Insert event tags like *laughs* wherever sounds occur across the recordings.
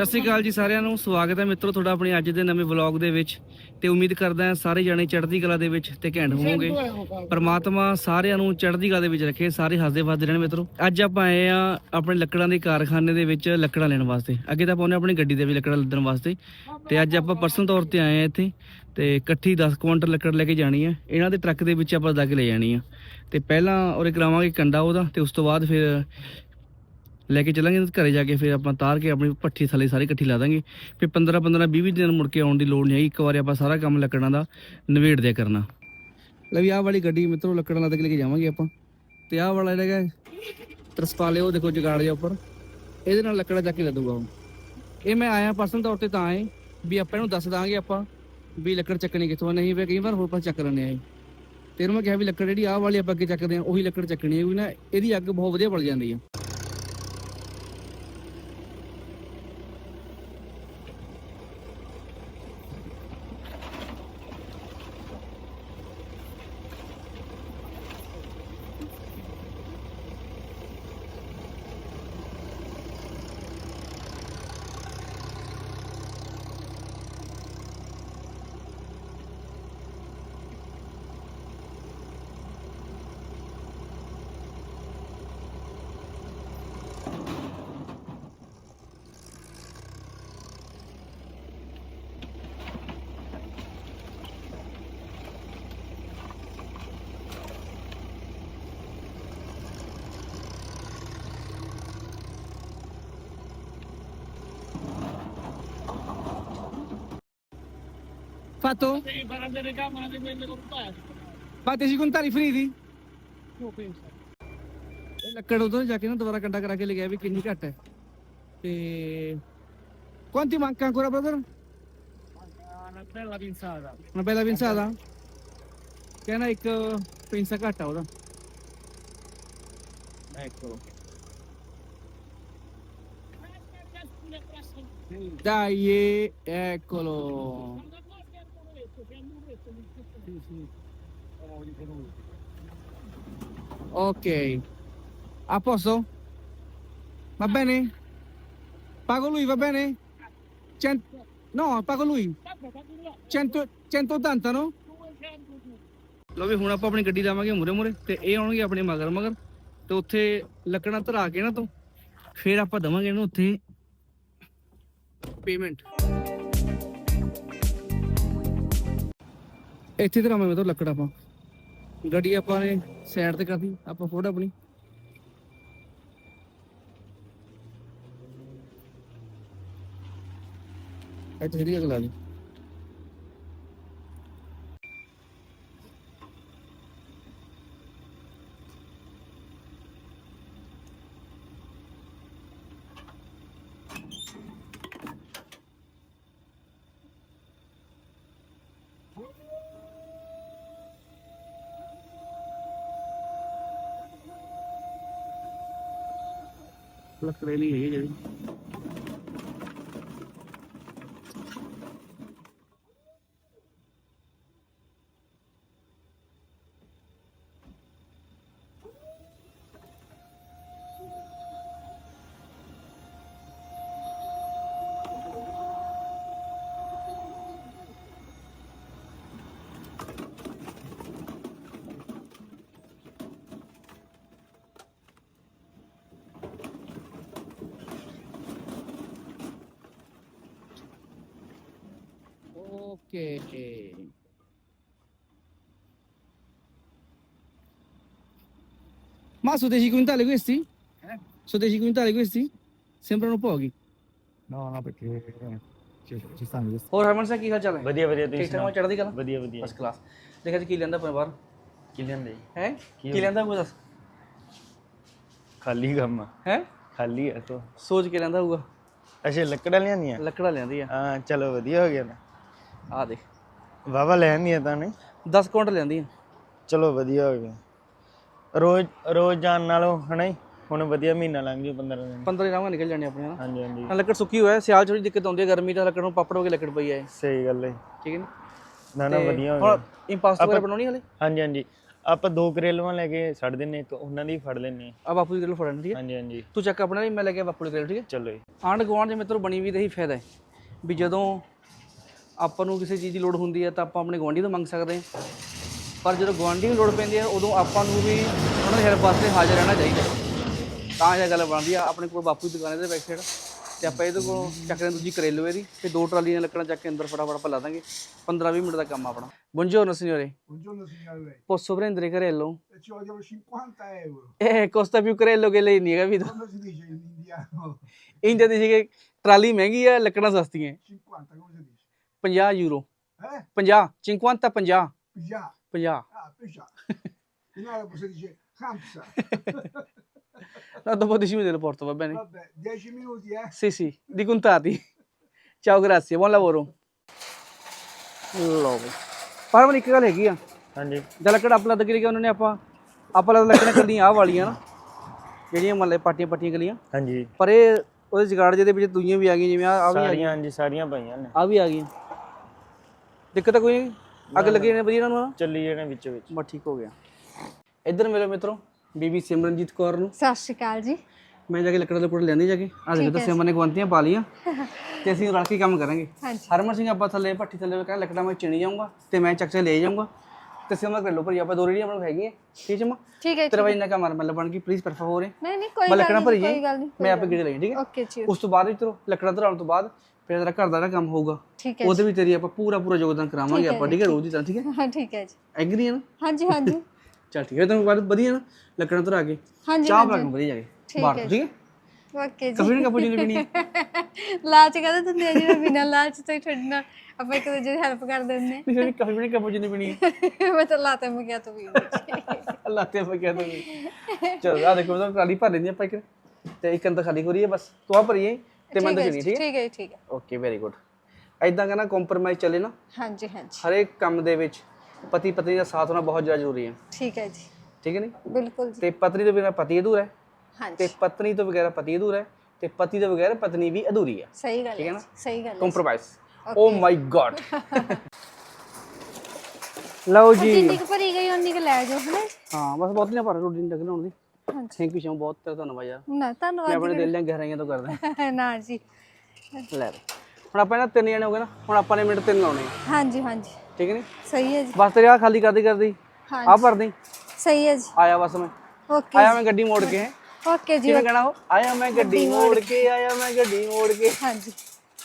ਸਤਿ ਸ੍ਰੀ ਅਕਾਲ ਜੀ ਸਾਰਿਆਂ ਨੂੰ। ਸਵਾਗਤ ਹੈ ਮਿੱਤਰੋ ਤੁਹਾਡਾ ਆਪਣੇ ਅੱਜ ਦੇ ਨਵੇਂ ਵਲੌਗ ਦੇ ਵਿੱਚ। ਤੇ ਉਮੀਦ ਕਰਦਾ ਹਾਂ ਸਾਰੇ ਜਾਣੇ ਚੜ੍ਹਦੀ ਕਲਾ ਦੇ ਵਿੱਚ ਤੇ ਘੈਂਟ ਹੋਵੋਗੇ। ਪਰਮਾਤਮਾ ਸਾਰਿਆਂ ਨੂੰ ਚੜ੍ਹਦੀ ਕਲਾ ਦੇ ਵਿੱਚ ਰੱਖੇ ਸਾਰੇ ਹੱਸਦੇ ਵੱਸਦੇ ਰਹਿਣ ਮਿੱਤਰੋ। ਅੱਜ ਆਪਾਂ ਆਏ ਆ ਆਪਣੇ ਲੱਕੜਾਂ ਦੇ ਕਾਰਖਾਨੇ ਦੇ ਵਿੱਚ ਲੱਕੜਾਂ ਲੈਣ ਵਾਸਤੇ। ਅੱਗੇ ਤਾਂ ਆਪਾਂ ਉਹਨੇ ਆਪਣੀ ਗੱਡੀ ਦੇ ਵੀ ਲੱਕੜਾਂ ਲੱਦਣ ਵਾਸਤੇ। ਤੇ ਅੱਜ ਆਪਾਂ ਪਰਸਨਲ ਤੌਰ ਤੇ ਆਏ ਆ ਇੱਥੇ। ਤੇ ਇਕੱਠੀ 10 ਕੁਇੰਟਲ ਲੱਕੜ ਲੈ ਕੇ ਜਾਣੀ ਆ ਇਹਨਾਂ ਦੇ ਟਰੱਕ ਦੇ ਵਿੱਚ ਆਪਾਂ ਲੱਗ ਲੈ ਜਾਣੀ ਆ। ਤੇ ਪਹਿਲਾਂ ਉਹਰੇ ਕਰਾਵਾਂਗੇ ਕੰਡਾ ਉਹਦਾ। ਤੇ ਉਸ ਤੋਂ ਬਾਅਦ ਫਿਰ ਲੈ ਕੇ ਚੱਲਾਂਗੇ ਘਰੇ ਜਾ ਕੇ ਫਿਰ ਆਪਾਂ ਤਾਰ ਕੇ ਆਪਣੀ ਭੱਠੀ ਥੱਲੇ ਸਾਰੀ ਇਕੱਠੀ ਲਾ ਦਾਂਗੇ। ਫਿਰ 15 15 20 20 ਦਿਨ ਮੁੜ ਕੇ ਆਉਣ ਦੀ ਲੋੜ ਨਹੀਂ ਹੈਗੀ। ਇੱਕ ਵਾਰੀ ਆਪਾਂ ਸਾਰਾ ਕੰਮ ਲੱਕੜਾਂ ਦਾ ਨਿਬੇੜ ਦਿਆ ਕਰਨਾ। ਲੈ ਵੀ ਆਹ ਵਾਲੀ ਗੱਡੀ ਮਿੱਤਰੋ ਲੱਕੜਾਂ ਲੱਦ ਕੇ ਲੈ ਕੇ ਜਾਵਾਂਗੇ ਆਪਾਂ। ਤੇ ਆਹ ਵਾਲਾ ਜਿਹੜਾ ਹੈਗਾ ਤਰਸਪਾਲੇ ਉਹ ਦੇਖੋ ਜਗਾੜ ਜਿਹਾ ਉੱਪਰ। ਇਹਦੇ ਨਾਲ ਲੱਕੜਾਂ ਚੱਕ ਕੇ ਲੱਦੂਗਾ ਉਹ। ਇਹ ਮੈਂ ਆਇਆ ਪਰਸਨਲ ਤੌਰ ਤੇ ਤਾਂ ਆਏ, ਵੀ ਆਪਾਂ ਇਹਨੂੰ ਦੱਸ ਦਾਂਗੇ ਆਪਾਂ ਵੀ ਲੱਕੜ ਚੱਕਣੀ ਕਿੱਥੋਂ ਨਹੀਂ ਵੀ ਕਈ ਵਾਰ ਹੋਰ ਪਾਸੇ ਚੱਕ ਲੈਂਦੇ ਆ ਇਹ। ਇਹਨੂੰ ਮੈਂ ਕਿਹਾ ਵੀ ਲੱਕੜ ਜਿਹੜੀ ਆਹ ਵਾਲੀ ਆਪਾਂ ਅੱਗੇ ਚੱਕਦੇ ਆ ਉਹੀ ਲੱਕੜ ਚੱਕਣੀ ਹੈ ਵੀ ਨਾ ਇਹਦੀ ਅੱਗ ਬਹੁਤ ਵਧੀਆ ਬਲ ਜਾਂਦੀ ਆ। Fatto? Fate si contare i fridi? ਇਹ ਲੱਕੜ ਉਧਰ ਜਾ ਕੇ ਨਾ ਦੁਬਾਰਾ ਕੰਡਾ ਕਰਾ ਕੇ ਲੈ ਗਿਆ ਵੀ ਕਿੰਨੀ ਘੱਟ ਹੈ ਤੇ quanti manca ancora brother? Una bella pinzata. Una bella pensata? ਕਹਿੰਦਾ ਇੱਕ ਪੈਂਸਾ ਘੱਟ ਆ ਉਹਦਾ Eccolo. Dai, eh, eccolo. Ok. A posto? Va bene? Pago lui, va bene? Cent- No, pago lui. 100 180 no? ਲੋ ਵੀ ਹੁਣ ਆਪਾਂ ਆਪਣੀ ਗੱਡੀ ਲਾਵਾਂਗੇ ਮੂਰੇ ਮੂਰੇ ਤੇ ਇਹ ਆਉਣਗੇ ਆਪਣੇ ਮਗਰ ਮਗਰ ਤੇ ਉੱਥੇ ਲੱਕੜਾਂ ਧਰਾ ਕੇ ਨਾ ਤੋਂ ਫਿਰ ਆਪਾਂ ਦਵਾਂਗੇ ਇਹਨੂੰ ਉੱਥੇ ਪੇਮੈਂਟ ਇੱਥੇ ਧਰਾਵਾਂਗੇ ਮਤਲਬ ਲੱਕੜ ਆਪਾਂ। ਗੱਡੀ ਆਪਾਂ ਨੇ ਸਾਈਡ ਤੇ ਕਰਤੀ, ਆਪਾਂ ਫੋਟੋ ਆਪਣੀ। ਇੱਥੇ ਜਿਹੜੀ ਅਗਲਾ ਲਈ। ਲੱਕੜੇ ਜਿਹੜੀ Ok. Ma su 10 quintali questi? Eh? Su 10 quintali questi? Sembrano pochi. No, no, perché ci, ci stanno questi. ਹੋਰ ਹਰਮਨ ਸਾਹਿਬ ਕੀ ਹਾਲ ਚਾਲ ਹੈ ਵਧੀਆ ਵਧੀਆ ਤੁਸੀਂ ਠੀਕ ਠਾਕ ਮੈਂ ਚੜ੍ਹਦੀ ਕਲਾ ਵਧੀਆ ਵਧੀਆ ਫਸਟ ਕਲਾਸ ਦੇਖਿਆ ਜੀ ਕੀ ਲੈਂਦਾ ਆਪਣੇ ਬਾਹਰ ਕੀ ਲੈਂਦੇ ਹੈ ਕੀ ਲੈਂਦਾ ਹੋਊਗਾ ਦੱਸ ਖਾਲੀ ਕੰਮ ਆ ਹੈ ਖਾਲੀ ਆ ਤੋ ਸੋਚ ਕੇ ਲੈਂਦਾ ਹੋਊਗਾ ਅੱਛਾ ਲੱਕੜਾਂ ਲਿਆਂਦੀਆਂ ਲੱਕੜਾ ਲੈਂਦੀ ਆ ਹਾਂ ਚਲੋ ਵਧੀਆ ਹੋ ਗਿਆ ਨਾ ਆ ਦੇਖ। ਵਾਵਾ ਲੈਣੀਆਂ ਤਾਂ ਨੇ 10 ਕੁਇੰਟਲ ਲੈਂਦੀ ਆ। ਚਲੋ ਵਧੀਆ ਹੋ ਗਿਆ। ਰੋਜ਼ ਰੋਜ਼ ਜਾਣ ਨਾਲੋਂ ਹਨਾ ਹੁਣ ਵਧੀਆ ਮਹੀਨਾ ਲੰਘ ਜੂ 15 ਦਿਨ। 15 ਦਿਨਾਂ ਨਿਕਲ ਜਾਣੇ ਆਪਣੇ ਨਾਲ ਹਾਂਜੀ ਹਾਂਜੀ। ਨਾਲ ਲੱਕੜ ਸੁੱਕੀ ਹੋਇਆ ਸਿਆਲ ਥੋੜੀ ਦਿੱਕਤ ਆਉਂਦੀ ਹੈ ਗਰਮੀ ਦਾ ਲੱਕੜ ਨੂੰ ਪਾਪੜ ਹੋ ਕੇ ਲੱਕੜ ਪਈ ਹੈ ਸਹੀ ਗੱਲ ਹੈ ਠੀਕ ਹੈ ਨੀ? ਨਾ ਨਾ ਵਧੀਆ ਹੋ ਹੁਣ ਗਿਆ। ਇੰਪਾਸਟ ਵਗੈਰਾ ਬਣਾਉਣੀ ਹਲੇ? ਹਾਂਜੀ ਹਾਂਜੀ। ਆਪਾਂ ਦੋ ਕਰੇਲਵਾਂ ਲੈ ਕੇ ਛੱਡ ਦਿੰਨੇ ਇੱਕ ਉਹਨਾਂ ਦੀ ਫੜ ਲੈਨੇ ਆ। ਬਾਪੂ ਦੀ ਗੱਲ ਫੜਨ ਠੀਕ ਹੈ ਹਾਂਜੀ ਹਾਂਜੀ। ਤੂੰ ਚੱਕ ਆਪਣਾ ਨਹੀਂ ਮੈਂ ਲੈ ਕੇ ਬਾਪੂ ਦੀ ਗੱਲ ਠੀਕ ਹੈ ਚਲੋ ਜੀ। ਆਂਢ ਗੁਆਂਢ ਦੇ ਮਿੱਤਰੋ ਬਣੀ ਵੀ ਤਾਂ ਇਹੀ ਫਾਇਦਾ ਹੈ ਵੀ ਜਦੋਂ ਆਪਾਂ ਨੂੰ ਕਿਸੇ ਚੀਜ਼ ਦੀ ਲੋੜ ਹੁੰਦੀ ਹੈ ਤਾਂ ਆਪਾਂ ਆਪਣੇ ਗੁਆਂਢੀ ਤੋਂ ਮੰਗ ਸਕਦੇ ਹਾਂ ਪਰ ਜਦੋਂ ਗੁਆਂਢੀ ਨੂੰ ਲੋੜ ਪੈਂਦੀ ਹੈ ਉਦੋਂ ਆਪਾਂ ਨੂੰ ਵੀ ਉਹਨਾਂ ਦੀ ਹੈਲਪ ਵਾਸਤੇ ਹਾਜ਼ਰ ਰਹਿਣਾ ਚਾਹੀਦਾ ਹੈ। ਤਾਂ ਇਹ ਗੱਲ ਬਣਦੀ ਆ ਆਪਣੇ ਕੋਲ ਬਾਪੂ ਦੀ ਦੁਕਾਨ ਦੇ ਬੈਕ ਸਾਈਡ ਤੇ ਆਪਾਂ ਇਹਦੇ ਕੋਲ ਚੱਕ ਰਹੇ ਦੂਜੀ ਕਰੇਲੂ ਇਹਦੀ ਤੇ ਦੋ ਟਰਾਲੀਆਂ ਲੱਕੜਾਂ ਚੱਕ ਕੇ ਅੰਦਰ ਫਟਾਫਟ ਆਪਾਂ ਲਾ ਦਾਂਗੇ 15-20 ਮਿੰਟ ਦਾ ਕੰਮ ਆਪਣਾ Buongiorno signore, Buongiorno signore, posso prendere carello? ci vogliono 50 euro. Eh, costa più carello che lei, ਨਹੀਂ capito? Come si dice in indiano? India ਦੀ ਸੀ ਕਿ ਟਰਾਲੀ ਮਹਿੰਗੀ ਹੈ ਲੱਕੜਾਂ ਸਸਤੀਆਂ 50, come si dice? 50 euro Eh? 50 50 50 Già. 50 Ah, già. In arabo si dice Hamsa. No, dopo 10 minuti lo porto, va bene? Vabbè, 10 minuti, eh? Sì, sì, di contati. Ciao, grazie, buon lavoro. ਬਈ ਪਰ ਮਨ ਇੱਕ ਗੱਲ ਹੈਗੀ ਆ ਹਾਂਜੀ ਜਦ ਲੱਕੜ ਆਪ ਲੱਦ ਕੇ ਲਿਆ ਉਹਨਾਂ ਨੇ ਆਪਾਂ ਆਪਾਂ ਲੱਦ ਲੱਕੜਾਂ ਕੱਲੀਆਂ ਆਹ ਵਾਲੀਆਂ ਨਾ ਜਿਹੜੀਆਂ ਮੰਨ ਲੈ ਪਾਟੀਆਂ ਪਾਟੀਆਂ ਕੱਲੀਆਂ ਹਾਂਜੀ ਪਰ ਇਹ ਉਹਦੇ ਜਗਾੜ ਜਿਹਦੇ ਵਿੱਚ ਦੂਈਆਂ ਵੀ ਆ ਗਈਆਂ ਜਿਵੇਂ ਆ ਆ ਵੀ ਆ ਗਈਆਂ ਸਾਰੀਆਂ ਹਾਂਜੀ ਸਾਰੀਆਂ ਪਈਆਂ ਨੇ ਆ ਵੀ ਆ ਗਈਆਂ ਦਿੱਕਤ ਤਾਂ ਕੋਈ ਨਹੀਂ? ਅੱਗ ਲੱਗੀ ਨੇ। ਵਧੀਆ ਇਹਨਾਂ ਨੂੰ ਨਾ ਚੱਲੀ ਜਾਣੇ ਵਿੱਚ ਵਿੱਚ। ਬਸ ਠੀਕ ਹੋ ਗਿਆ। ਇੱਧਰ ਮੇਰੇ ਮਿੱਤਰੋ ਬੀਬੀ ਸਿਮਰਨਜੀਤ ਕੌਰ ਨੂੰ। ਸਤਿ ਸ਼੍ਰੀ ਅਕਾਲ ਜੀ। ਮੈਂ ਜਾ ਕੇ ਲੱਕੜਾਂ ਦੇ ਪੁੜ ਲੈਂਦੀ ਜਾ ਕੇ। ਆ ਦੇਖੋ ਦੱਸਿਆ ਮਨੇ ਗਵੰਤੀਆਂ ਪਾ ਲੀਆਂ *laughs* ਤੇ ਅਸੀਂ ਰਲ ਕੇ ਕੰਮ ਕਰਾਂਗੇ। ਹਰਮਨ ਸਿੰਘ ਆਪਾਂ ਥੱਲੇ ਭੱਠੀ ਥੱਲੇ ਕਹਿੰਦਾ ਲੱਕੜਾਂ ਮੈਂ ਚਿਣੀ ਜਾਊਂਗਾ ਤੇ ਮੈਂ ਚੱਕ ਕੇ ਲੈ ਜਾਊਂਗਾ। ਤੇ ਸਿਮਰ ਕਰ ਲੋ ਪਰ ਆਪਾਂ ਦੋ ਰੇੜੀ ਆਪਣੇ ਕੋਲ ਹੈਗੀਆਂ। ਠੀਕ ਹੈ ਮਾਂ ਠੀਕ ਹੈ ਤੇਰਾ ਇੰਨਾ ਕੰਮ ਮਤਲਬ ਬਣ ਗਈ। ਪਲੀਜ਼ ਪਰ ਫਾਵੋਰ ਨਹੀਂ ਨਹੀਂ ਕੋਈ ਗੱਲ ਲੱਕੜਾਂ ਭਰੀ ਨਹੀਂ ਕੋਈ ਗੱਲ ਨਹੀਂ ਮੈਂ ਆਪੇ ਗੇੜੇ ਲਈ ਠੀਕ ਹੈ? ਓਕੇ ਜੀ ਉਸ ਤੋਂ ਬਾਅਦ ਵਿੱਚ ਤਰੋ ਲੱਕੜਾਂ ਧਰਾਉਣ ਤੋਂ ਬਾਅਦ ਫਿਰ ਤੇਰਾ ਘਰ ਦਾ ਜਿਹੜਾ ਕੰਮ ਹੋਊਗਾ ਠੀਕ ਹੈ ਉਹਦੇ ਵੀ ਤੇਰੀ ਆਪਾਂ ਪੂਰਾ ਪੂਰਾ ਯੋਗਦਾਨ ਕਰਾਵਾਂਗੇ ਆਪਾਂ ਠੀਕ ਹੈ ਰੋਜ਼ ਦੀ ਤਰ੍ਹਾਂ ਠੀਕ ਹੈ? ਹਾਂ ਠੀਕ ਹੈ ਜੀ। ਐਗਰੀ ਹੈ ਨਾ? ਹਾਂਜੀ ਹਾਂਜੀ। *laughs* ਚੱਲ ਠੀਕ ਹੈ ਤੈਨੂੰ ਬਾਅਦ ਵਧੀਆ ਨਾ ਲੱਕੜਾਂ ਧਰਾ ਕੇ। ਹਾਂਜੀ ਚਾਹ ਬਣਾ ਕੇ ਵਧੀਆ ਜਾ ਕੇ ਬਾਹਰ ਤੋਂ, ਠੀਕ ਹੈ? ਓਕੇ ਜੀ। ਕਫੀ ਕਪੂਜੀ ਨਹੀਂ ਪੀਣੀ ਹੈ। *laughs* ਲਾਲਚ ਕਹਦੇ ਦਿੰਦੇ ਆ ਜੀ ਬਿਨਾਂ ਲਾਲਚ ਤੋਂ ਹੀ ਤੁਹਾਡੇ ਨਾਲ ਆਪਾਂ ਇੱਕ ਦੂਜੇ ਦੀ ਹੈਲਪ ਕਰ ਦਿੰਦੇ ਨਹੀਂ ਫਿਰ ਕਫੀ ਨਹੀਂ ਕਪੂਜੀ ਨਹੀਂ ਪੀਣੀ ਹੈ। ਹਾਂ। *laughs* ਮੈਂ ਤਾਂ ਲਾਤੇ ਮੈਂ ਕਿਹਾ ਤੂੰ ਵੀ ਅੱਲਾਹ ਤੇ ਆਪਾਂ ਕਹਿ ਦੋਗੇ ਚਲੋ ਆ ਦੇਖੋ ਤਾਂ ਟਰਾਲੀ ਭਰ ਲੈਂਦੀ ਆਪਾਂ ਇੱਕ। ਤੇ ਇੱਕ ਅੰਦਰ ਖਾਲੀ ਹੋ ਰਹੀ ਹੈ ਬਸ ਤੂੰ ਆ ਭਰੀਏ। ਤੇ ਮੈਂ ਚਲੀ ਠੀਕ ਹੈ? ਠੀਕ ਹੈ ਠੀਕ ਹੈ। ਓਕੇ ਵੈਰੀ ਗੁੱਡ ਐਦਾਂ ਕਹਿੰਦਾ ਕੰਪਰੋਮਾਈਜ਼ ਚੱਲੇ ਨਾ। ਹਾਂਜੀ ਹਾਂਜੀ। ਹਰੇਕ ਕੰਮ ਦੇ ਵਿੱਚ ਪਤੀ ਪਤਨੀ ਦਾ ਸਾਥ ਹੋਣਾ ਬਹੁਤ ਜ਼ਿਆਦਾ ਜ਼ਰੂਰੀ ਹੈ। ਠੀਕ ਹੈ ਜੀ। ਠੀਕ ਹੈ ਨਹੀਂ ਬਿਲਕੁਲ ਜੀ। ਤੇ ਪਤਨੀ ਤੋਂ ਬਿਨਾਂ ਪਤੀ ਅਧੂਰਾ ਹੈ। ਹਾਂਜੀ। ਤੇ ਪਤਨੀ ਤੋਂ ਬਗੈਰ ਪਤੀ ਅਧੂਰਾ ਹੈ। ਤੇ ਪਤੀ ਤੋਂ ਬਗੈਰ ਪਤਨੀ ਵੀ ਅਧੂਰੀ ਹੈ। ਸਹੀ ਗੱਲ ਠੀਕ ਹੈ ਹੈ ਨਾ? ਸਹੀ ਗੱਲ ਹੈ ਕੰਪਰੋਮਾਈਜ਼ ਓ ਮਾਈ ਗॉड ਲਓ ਜੀ। ਜਿੰਨੀ ਕੁ ਭਰੀ ਗਈ ਉਨੀ ਕੁ ਲੈ ਜਾਓ ਹਨਾ? ਹਾਂ ਬਸ ਬਹੁਤ ਨਹੀਂ ਪਰ ਰੋਟੀ ਨਹੀਂ ਲੱਗਣਾ ਦੀ। ਹਾਂਜੀ। ਥੈਂਕ ਯੂ ਸ਼ੋ ਬਹੁਤ ਤੇਰਾ ਧੰਨਵਾਦ ਯਾਰ। ਨਾ ਮੈਂ ਧੰਨਵਾਦ ਆਪਣੇ ਦਿਲ ਦੀਆਂ ਗਹਿਰਾਈਆਂ ਤੋਂ ਕਰਦਾ। *laughs* ਨਾ ਜੀ। ਲੈ ਬਈ। ਹੁਣ ਆਪਾਂ ਇਹਨਾਂ ਤਿੰਨ ਜਣੇ ਹੋ ਗਏ ਨਾ ਹੁਣ ਆਪਾਂ ਨੇ ਮਿੰਟ ਤਿੰਨ ਲਾਉਣੇ ਆ, ਹਾਂਜੀ ਹਾਂਜੀ। ਠੀਕ ਹੈ ਨੀ? ਸਹੀ ਹੈ ਜੀ। ਬਸ ਤੇਰੇ ਆ ਖਾਲੀ ਕਰਦੀ ਕਰਦੀ। ਆ ਹਾਂਜੀ। ਭਰ ਦੇ ਸਹੀ ਹੈ ਜੀ। ਆਇਆ ਬਸ ਮੈਂ। ਓਕੇ ਆਇਆ ਮੈਂ ਗੱਡੀ ਮੋੜ ਕੇ। ਹੈਂ। ਓਕੇ ਜੀ ਕਿਵੇਂ ਕਹਿਣਾ ਉਹ? ਆਇਆ ਮੈਂ ਗੱਡੀ ਮੋੜ ਕੇ ਆਇਆ ਮੈਂ ਗੱਡੀ ਮੋੜ ਕੇ। ਹਾਂਜੀ।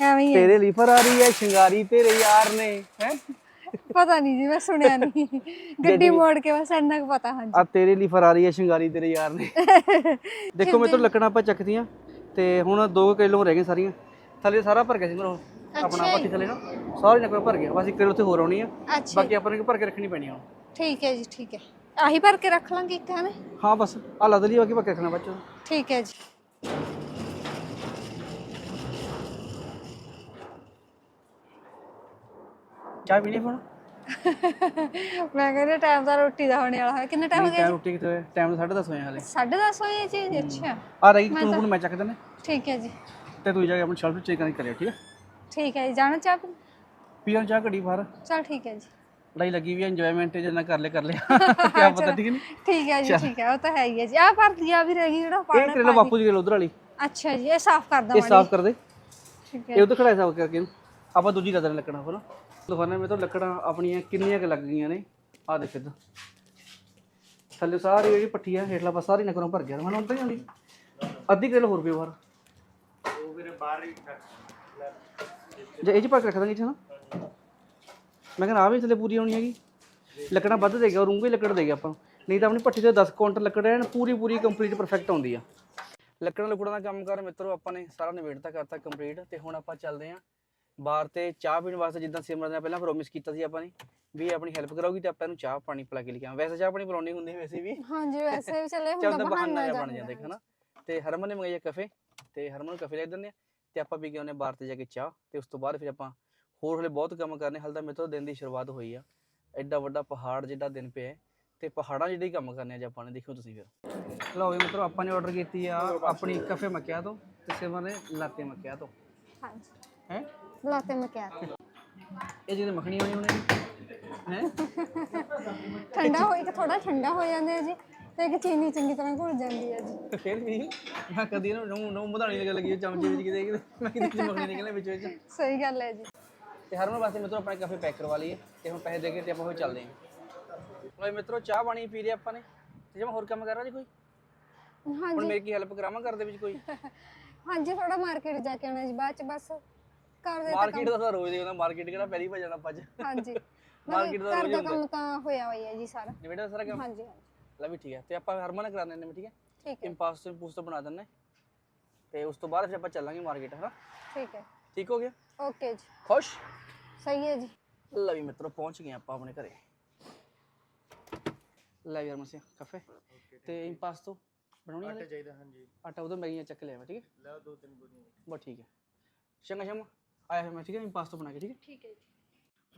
ਐਵੇਂ ਹੀ ਹੈ। ਤੇਰੇ ਲਈ ਫਰਾਰੀ ਹੈ ਸ਼ਿੰਗਾਰੀ ਤੇਰੇ ਯਾਰ ਨੇ ਹੈ? ਪਤਾ ਨਹੀਂ ਜੀ ਮੈਂ ਸੁਣਿਆ ਨਹੀਂ ਗੱਡੀ ਮੋੜ ਕੇ ਬਸ ਇੰਨਾ ਕੁ ਪਤਾ ਹਾਂਜੀ। ਆ ਤੇਰੇ ਲਈ ਫਰਾਰੀ ਹੈ ਸ਼ਿੰਗਾਰੀ ਤੇਰੇ ਯਾਰ ਨੇ। *laughs* ਦੇਖੋ ਮੇਰੇ ਤੋਂ ਲੱਕੜਾਂ ਆਪਾਂ ਚੱਕਦੀਆਂ ਤੇ ਹੁਣ 2 ਕਿਲੋ ਰਹਿ ਗਏ ਸਾਰੀਆਂ। ਥੱਲੇ ਸਾਰਾ ਭਰ ਗਿਆ ਸੀ ਮੇਰਾ। ਆਪਣਾ ਪੱਟੀ ਥੱਲੇ ਨਾ ਸਾਰੀ ਲੱਕੜ ਭਰ ਗਿਆ। ਬਸ ਇੱਕ ਕਿਲੋ ਉੱਥੇ ਹੋਰ ਆਉਣੀ ਆ। ਅੱਛਾ ਬਾਕੀ ਆਪਾਂ ਨੂੰ ਭਰ ਕੇ ਰੱਖਣੀ ਪੈਣੀ ਆ। ਠੀਕ ਹੈ ਜੀ ਠੀਕ ਹੈ। ਆਹੀ ਭਰ ਕੇ ਰੱਖ ਲਾਂਗੇ ਇੱਕ ਹਨੇ ਹਾਂ ਬਸ। ਆ ਲੱਦ ਲਈ ਬਾਕੀ ਭਰ ਕੇ ਰੱਖਣਾ ਬੱਚੋ ਠੀਕ ਹੈ ਜੀ। ਚਾਹ ਪੀਣੀ ਹੁਣ? *laughs* ਮੈਂ ਕਹਿੰਦਾ ਟਾਈਮ ਦਾ ਰੋਟੀ ਦਾ ਹੋਣੇ ਵਾਲਾ ਹੈ ਕਿੰਨਾ ਟਾਈਮ ਹੋ ਗਿਆ ਟਾਈਮ ਰੋਟੀ ਕਿਤੇ ਹੋਇਆ? ਟਾਈਮ ਤਾਂ 10:30 ਹੋਏ ਹਾਲੇ। 10:30 ਹੋਏ ਜੀ ਅੱਛਾ। ਆ ਰਹੀ ਤੂੰ ਹੁਣ ਮੈਂ ਚੱਕ ਦਿੰਦਾ। ਠੀਕ ਹੈ ਜੀ। ਤੇ ਤੂੰ ਜਾ ਕੇ ਆਪਣੀ ਸ਼ੈਲਫ ਚੈੱਕ ਕਰਿਓ ਠੀਕ ਹੈ? ਠੀਕ ਹੈ ਜੀ ਜਾਣਾ ਚਾਹ ਪੀਣ? ਪੀਣ ਚਾਹ ਘੜੀ ਬਾਹਰ। ਚੱਲ ਠੀਕ ਹੈ ਜੀ। ਲੜਾਈ ਲੱਗੀ ਵੀ ਇੰਜੋਇਮੈਂਟ ਜਿੰਨਾ ਕਰ ਲਿਆ ਕਰ ਲਿਆ। *laughs* ਕੀ ਪਤਾ ਠੀਕ ਨਹੀਂ? ਠੀਕ ਹੈ ਜੀ ਠੀਕ ਹੈ ਉਹ ਤਾਂ ਹੈ ਹੀ ਹੈ ਜੀ। ਆ ਭਰ ਦਿਆ ਵੀ ਰਹਿ ਗਈ ਜਿਹੜਾ ਇਹ ਪਾਣਾ ਤੇਰੇ ਲੋ ਬਾਪੂ ਜੀ ਦੇ ਉਧਰ ਵਾਲੀ। ਅੱਛਾ ਜੀ ਇਹ ਸਾਫ਼ ਕਰ ਇਹ ਦਵਾਂ ਸਾਫ਼ ਕਰ ਦੇ। ਠੀਕ ਹੈ। ਇਹ ਉਧਰ ਖੜਾ ਸਾਫ਼ ਕਰਕੇ। ਆਪਾਂ ਦੂਜੀ ਲੱਦਣ ਲੱਕੜਾਂ ਪਰ ਦੁਕਾਨਾਂ ਮੇ ਤੋਂ ਲੱਕੜਾਂ ਆਪਣੀਆਂ ਕਿੰਨੀਆਂ ਕੁ ਲੱਗ ਗਈਆਂ ਨੇ। ਆ ਦੇਖ ਇੱਧਰ। ਥੱਲੇ ਸਾਰੀ ਜਿਹੜੀ ਪੱਠੀ ਆ, ਹੇਠਲਾ ਪਾਸਾ ਸਾਰੀ ਨਕਰੋਂ ਭਰ ਗਿਆ। ਮੈਨੂੰ ਤਾਂ ਨਹੀਂ ਅੱਧੀ ਕਿਲੋ ਹੋਰ ਪਿਓ ਬਾਹਰ। ਉਹ ਵੀਰੇ ਬਾਹਰ ਹੀ ਜੇ ਇਹ ਚ ਪਾ ਕੇ ਰੱਖ ਦਾਂਗੇ ਇੱਥੇ ਨਾ। ਮੈਂ ਕਹਿੰਦਾ ਆ ਵੀ ਥੱਲੇ ਪੂਰੀ ਆਉਣੀ ਹੈਗੀ। ਲੱਕੜਾਂ ਵੱਧ ਦੇਗਾ ਗਿਆ ਰੂੰਗੇ ਲੱਕੜ ਦੇ ਆਪਾਂ। ਨੂੰ। ਨਹੀਂ ਤਾਂ ਆਪਣੀ ਭੱਠੀ ਤੇ 10 ਕੁਇੰਟਲ ਲੱਕੜ ਐਨ ਪੂਰੀ ਪੂਰੀ ਕੰਪਲੀਟ ਪਰਫੈਕਟ ਆਉਂਦੀ ਆ। ਲੱਕੜਾਂ ਲੁਕੜਾਂ ਦਾ ਕੰਮ ਕਰ ਮਿੱਤਰੋ, ਆਪਾਂ ਨੇ ਸਾਰਾ ਨਿਬੇੜਤਾ, ਕਰਤਾ ਕੰਪਲੀਟ ਤੇ ਹੁਣ ਆਪਾਂ ਚੱਲਦੇ ਆਂ ਬਾਹਰ ਤੇ ਚਾਹ ਪੀਣ ਵਾਸਤੇ ਜਿੱਦਾਂ ਸਿਮਰਨ ਨੇ ਪਹਿਲਾਂ ਪ੍ਰੋਮਿਸ ਕੀਤਾ ਸੀ ਆਪਾਂ ਨੇ ਵੀ ਆਪਣੀ ਹੈਲਪ ਕਰਾਉਗੀ ਤੇ ਆਪਾਂ ਇਹਨੂੰ ਚਾਹ ਪਾਣੀ ਪਿਲਾ ਕੇ ਲਿਆਵਾਂ ਵੈਸੇ ਚਾਹ ਪਾਣੀ ਪਿਲਾਉਣੀ ਹੁੰਦੀ ਹੈ ਵੈਸੇ ਵੀ। ਹਾਂਜੀ ਵੈਸੇ ਵੀ ਚੱਲੇ ਹੁੰਦਾ ਬਹਾਨਾ ਬਣ ਜਾਂਦਾ ਇੱਕ ਹਨਾ। ਤੇ ਹਰਮਨ ਨੇ ਮੰਗਾਇਆ ਕਾਫੇ ਤੇ ਹਰਮਨ ਨੂੰ ਕਾਫੇ ਲੈ ਦਿੰਦੇ ਆ ਤੇ ਆਪਾਂ ਵੀ ਉਹਨੇ ਬਾਹਰ ਤੇ ਜਾ ਕੇ ਚਾਹ ਤੇ ਉਸ ਤੋਂ ਬਾਅਦ ਫਿਰ ਆਪਾਂ ਹੋਰ ਹਲੇ ਬਹੁਤ ਕੰਮ ਕਰਨੇ ਹਾਲੇ ਤਾਂ ਮੇਰੇ ਤੋਂ ਦਿਨ ਦੀ ਸ਼ੁਰੂਆਤ ਹੋਈ ਆ। ਐਡਾ ਵੱਡਾ ਪਹਾੜ ਜਿੱਡਾ ਦਿਨ ਪਿਆ ਹੈ ਤੇ ਪਹਾੜਾਂ ਜਿਹੜੇ ਕੰਮ ਕਰਨੇ ਅੱਜ ਆਪਾਂ ਨੇ ਦੇਖਿਓ ਤੁਸੀਂ ਫਿਰ। ਲਓ ਵੀ ਮਤਲਬ ਆਪਾਂ ਨੇ ਆਰਡਰ ਕੀਤੀ ਆ ਆਪਣੀ ਕਾਫੇ ਮੱਕਿਆ ਤੋਂ ਤੇ ਸਿਮਰ ਨੇ ਲਾਤੇ ਮੱਕਿਆ ਤੋਂ। ਹਾਂਜੀ। ਹੈ? ਲਾਤੇ ਮੈਂ ਕਿਹਾ ਇਹ ਜਿਹਦੇ ਮੱਖਣੀ ਹੋਣੀ ਉਹਨੇ ਹੈ? ਠੰਡਾ ਹੋਈ ਕਿ ਥੋੜਾ ਠੰਡਾ ਹੋ ਜਾਂਦਾ ਜੀ ਤੇ ਇੱਕ ਚੀਨੀ ਚੰਗੀ ਤਰ੍ਹਾਂ ਘੁਲ ਜਾਂਦੀ ਹੈ ਜੀ। ਫਿਰ ਵੀ ਮੈਂ ਕਦੀ ਇਹਨੂੰ ਨੂੰ ਨੂੰ ਮਧਾਣੀ ਨਿਕਲ ਲੱਗੀ ਚਮਚੇ ਵਿੱਚ ਕਿਤੇ ਕਿਤੇ। ਮੈਂ ਕਿਤੇ ਚਮਕਣੀ ਨਿਕਲੇ ਵਿੱਚ ਵਿੱਚ। ਸਹੀ ਗੱਲ ਹੈ ਜੀ। ਤੇ ਹਰਮਨ ਵਾਸਤੇ ਮਿੱਤਰੋ ਆਪਣੇ ਕਾਫੇ ਪੈਕ ਕਰਵਾ ਲਈਏ ਤੇ ਹੁਣ ਪੈਸੇ ਦੇ ਕੇ ਤੇ ਆਪਾਂ ਹੋਏ ਚੱਲਦੇ ਹਾਂ। ਲੋ ਮਿੱਤਰੋ ਚਾਹ ਪਾਣੀ ਪੀ ਲਿਆ ਆਪਾਂ ਨੇ। ਤੇ ਜੇ ਮੈਂ ਹੋਰ ਕੰਮ ਕਰ ਰਹਾ ਜੀ ਕੋਈ? ਹੁਣ ਹਾਂਜੀ। ਮੇਰੀ ਕੀ ਹੈਲਪ ਕਰਾਵਾਂ ਘਰ ਦੇ ਵਿੱਚ ਕੋਈ? ਹਾਂਜੀ ਥੋੜਾ ਮਾਰਕੀਟ ਜਾ ਕੇ ਆਉਣਾ ਜੀ ਬਾਅਦ ਚ ਬਸ। ਕਰ ਦੇ ਮਾਰਕੀਟ ਦਾ ਤਾਂ ਰੋਜ਼ ਦੇ ਹੁੰਦਾ ਮਾਰਕੀਟ ਕਿਹੜਾ ਪਹਿਲੀ ਭਜਣਾ ਆਪਾਂ ਅੱਜ। ਹਾਂਜੀ। ਮਾਰਕੀਟ ਦਾ ਘਰ ਰੋਜ਼ ਦਾ ਹੁੰਦਾ। ਕੰਮ ਤਾਂ ਹੋਇਆ ਹੋਇਆ ਜੀ ਸਾਰਾ। ਨਿਬੇੜਾ ਸਾਰਾ ਕੰਮ? ਹਾਂਜੀ ਹਾਂਜੀ। ਲੈ ਵੀ ਠੀਕ ਹੈ। ਤੇ ਆਪਾਂ ਹਰਮਨ ਕਰਾ ਦਿੰਦੇ ਨੇ ਠੀਕ ਹੈ? ਠੀਕ ਹੈ। ਇੰਪਾਸ ਤੋਂ ਪੂਸ ਤੋਂ ਬਣਾ ਦਿੰਦੇ ਤੇ ਉਸ ਤੋਂ ਬਾਅਦ ਫਿਰ ਆਪਾਂ ਚੱਲਾਂਗੇ ਮਾਰਕੀਟ ਹਾਂ ਠੀਕ ਹੈ। ਠੀਕ ਹੋ ਗਿਆ? ਓਕੇ ਜੀ। ਖੁਸ਼? ਸਹੀ ਹੈ ਜੀ। ਲੈ ਵੀ ਮਿੱਤਰੋ ਪਹੁੰਚ ਗਏ ਆਪਾਂ ਆਪਣੇ ਘਰੇ। ਲੈ ਵੀ ਹਰਮਨ ਸਿੰਘ ਕਾਫੇ ਤੇ ਇੰਪਾਸ ਤੋਂ ਬਣਾਉਣੀ ਹੈ ਚਾਹੀਦਾ ਹਾਂਜੀ। ਆਟਾ ਉਧਰ ਮੈਗੀਆਂ ਚੱਕ ਲਿਆ ਮੈਂ ਠੀਕ ਹੈ? ਲੈ ਦੋ ਤਿੰਨ ਬੋਰੀਆਂ ਬਸ ਠੀਕ ਹੈ। ਸ਼ੰਗਾ ਸ਼ਮ ਆਇਆ ਫਿਰ ਮੈਂ ਠੀਕ ਹੈ ਤੋਂ ਬਣਾ ਕੇ ਠੀਕ ਹੈ? ਠੀਕ ਹੈ ਜੀ।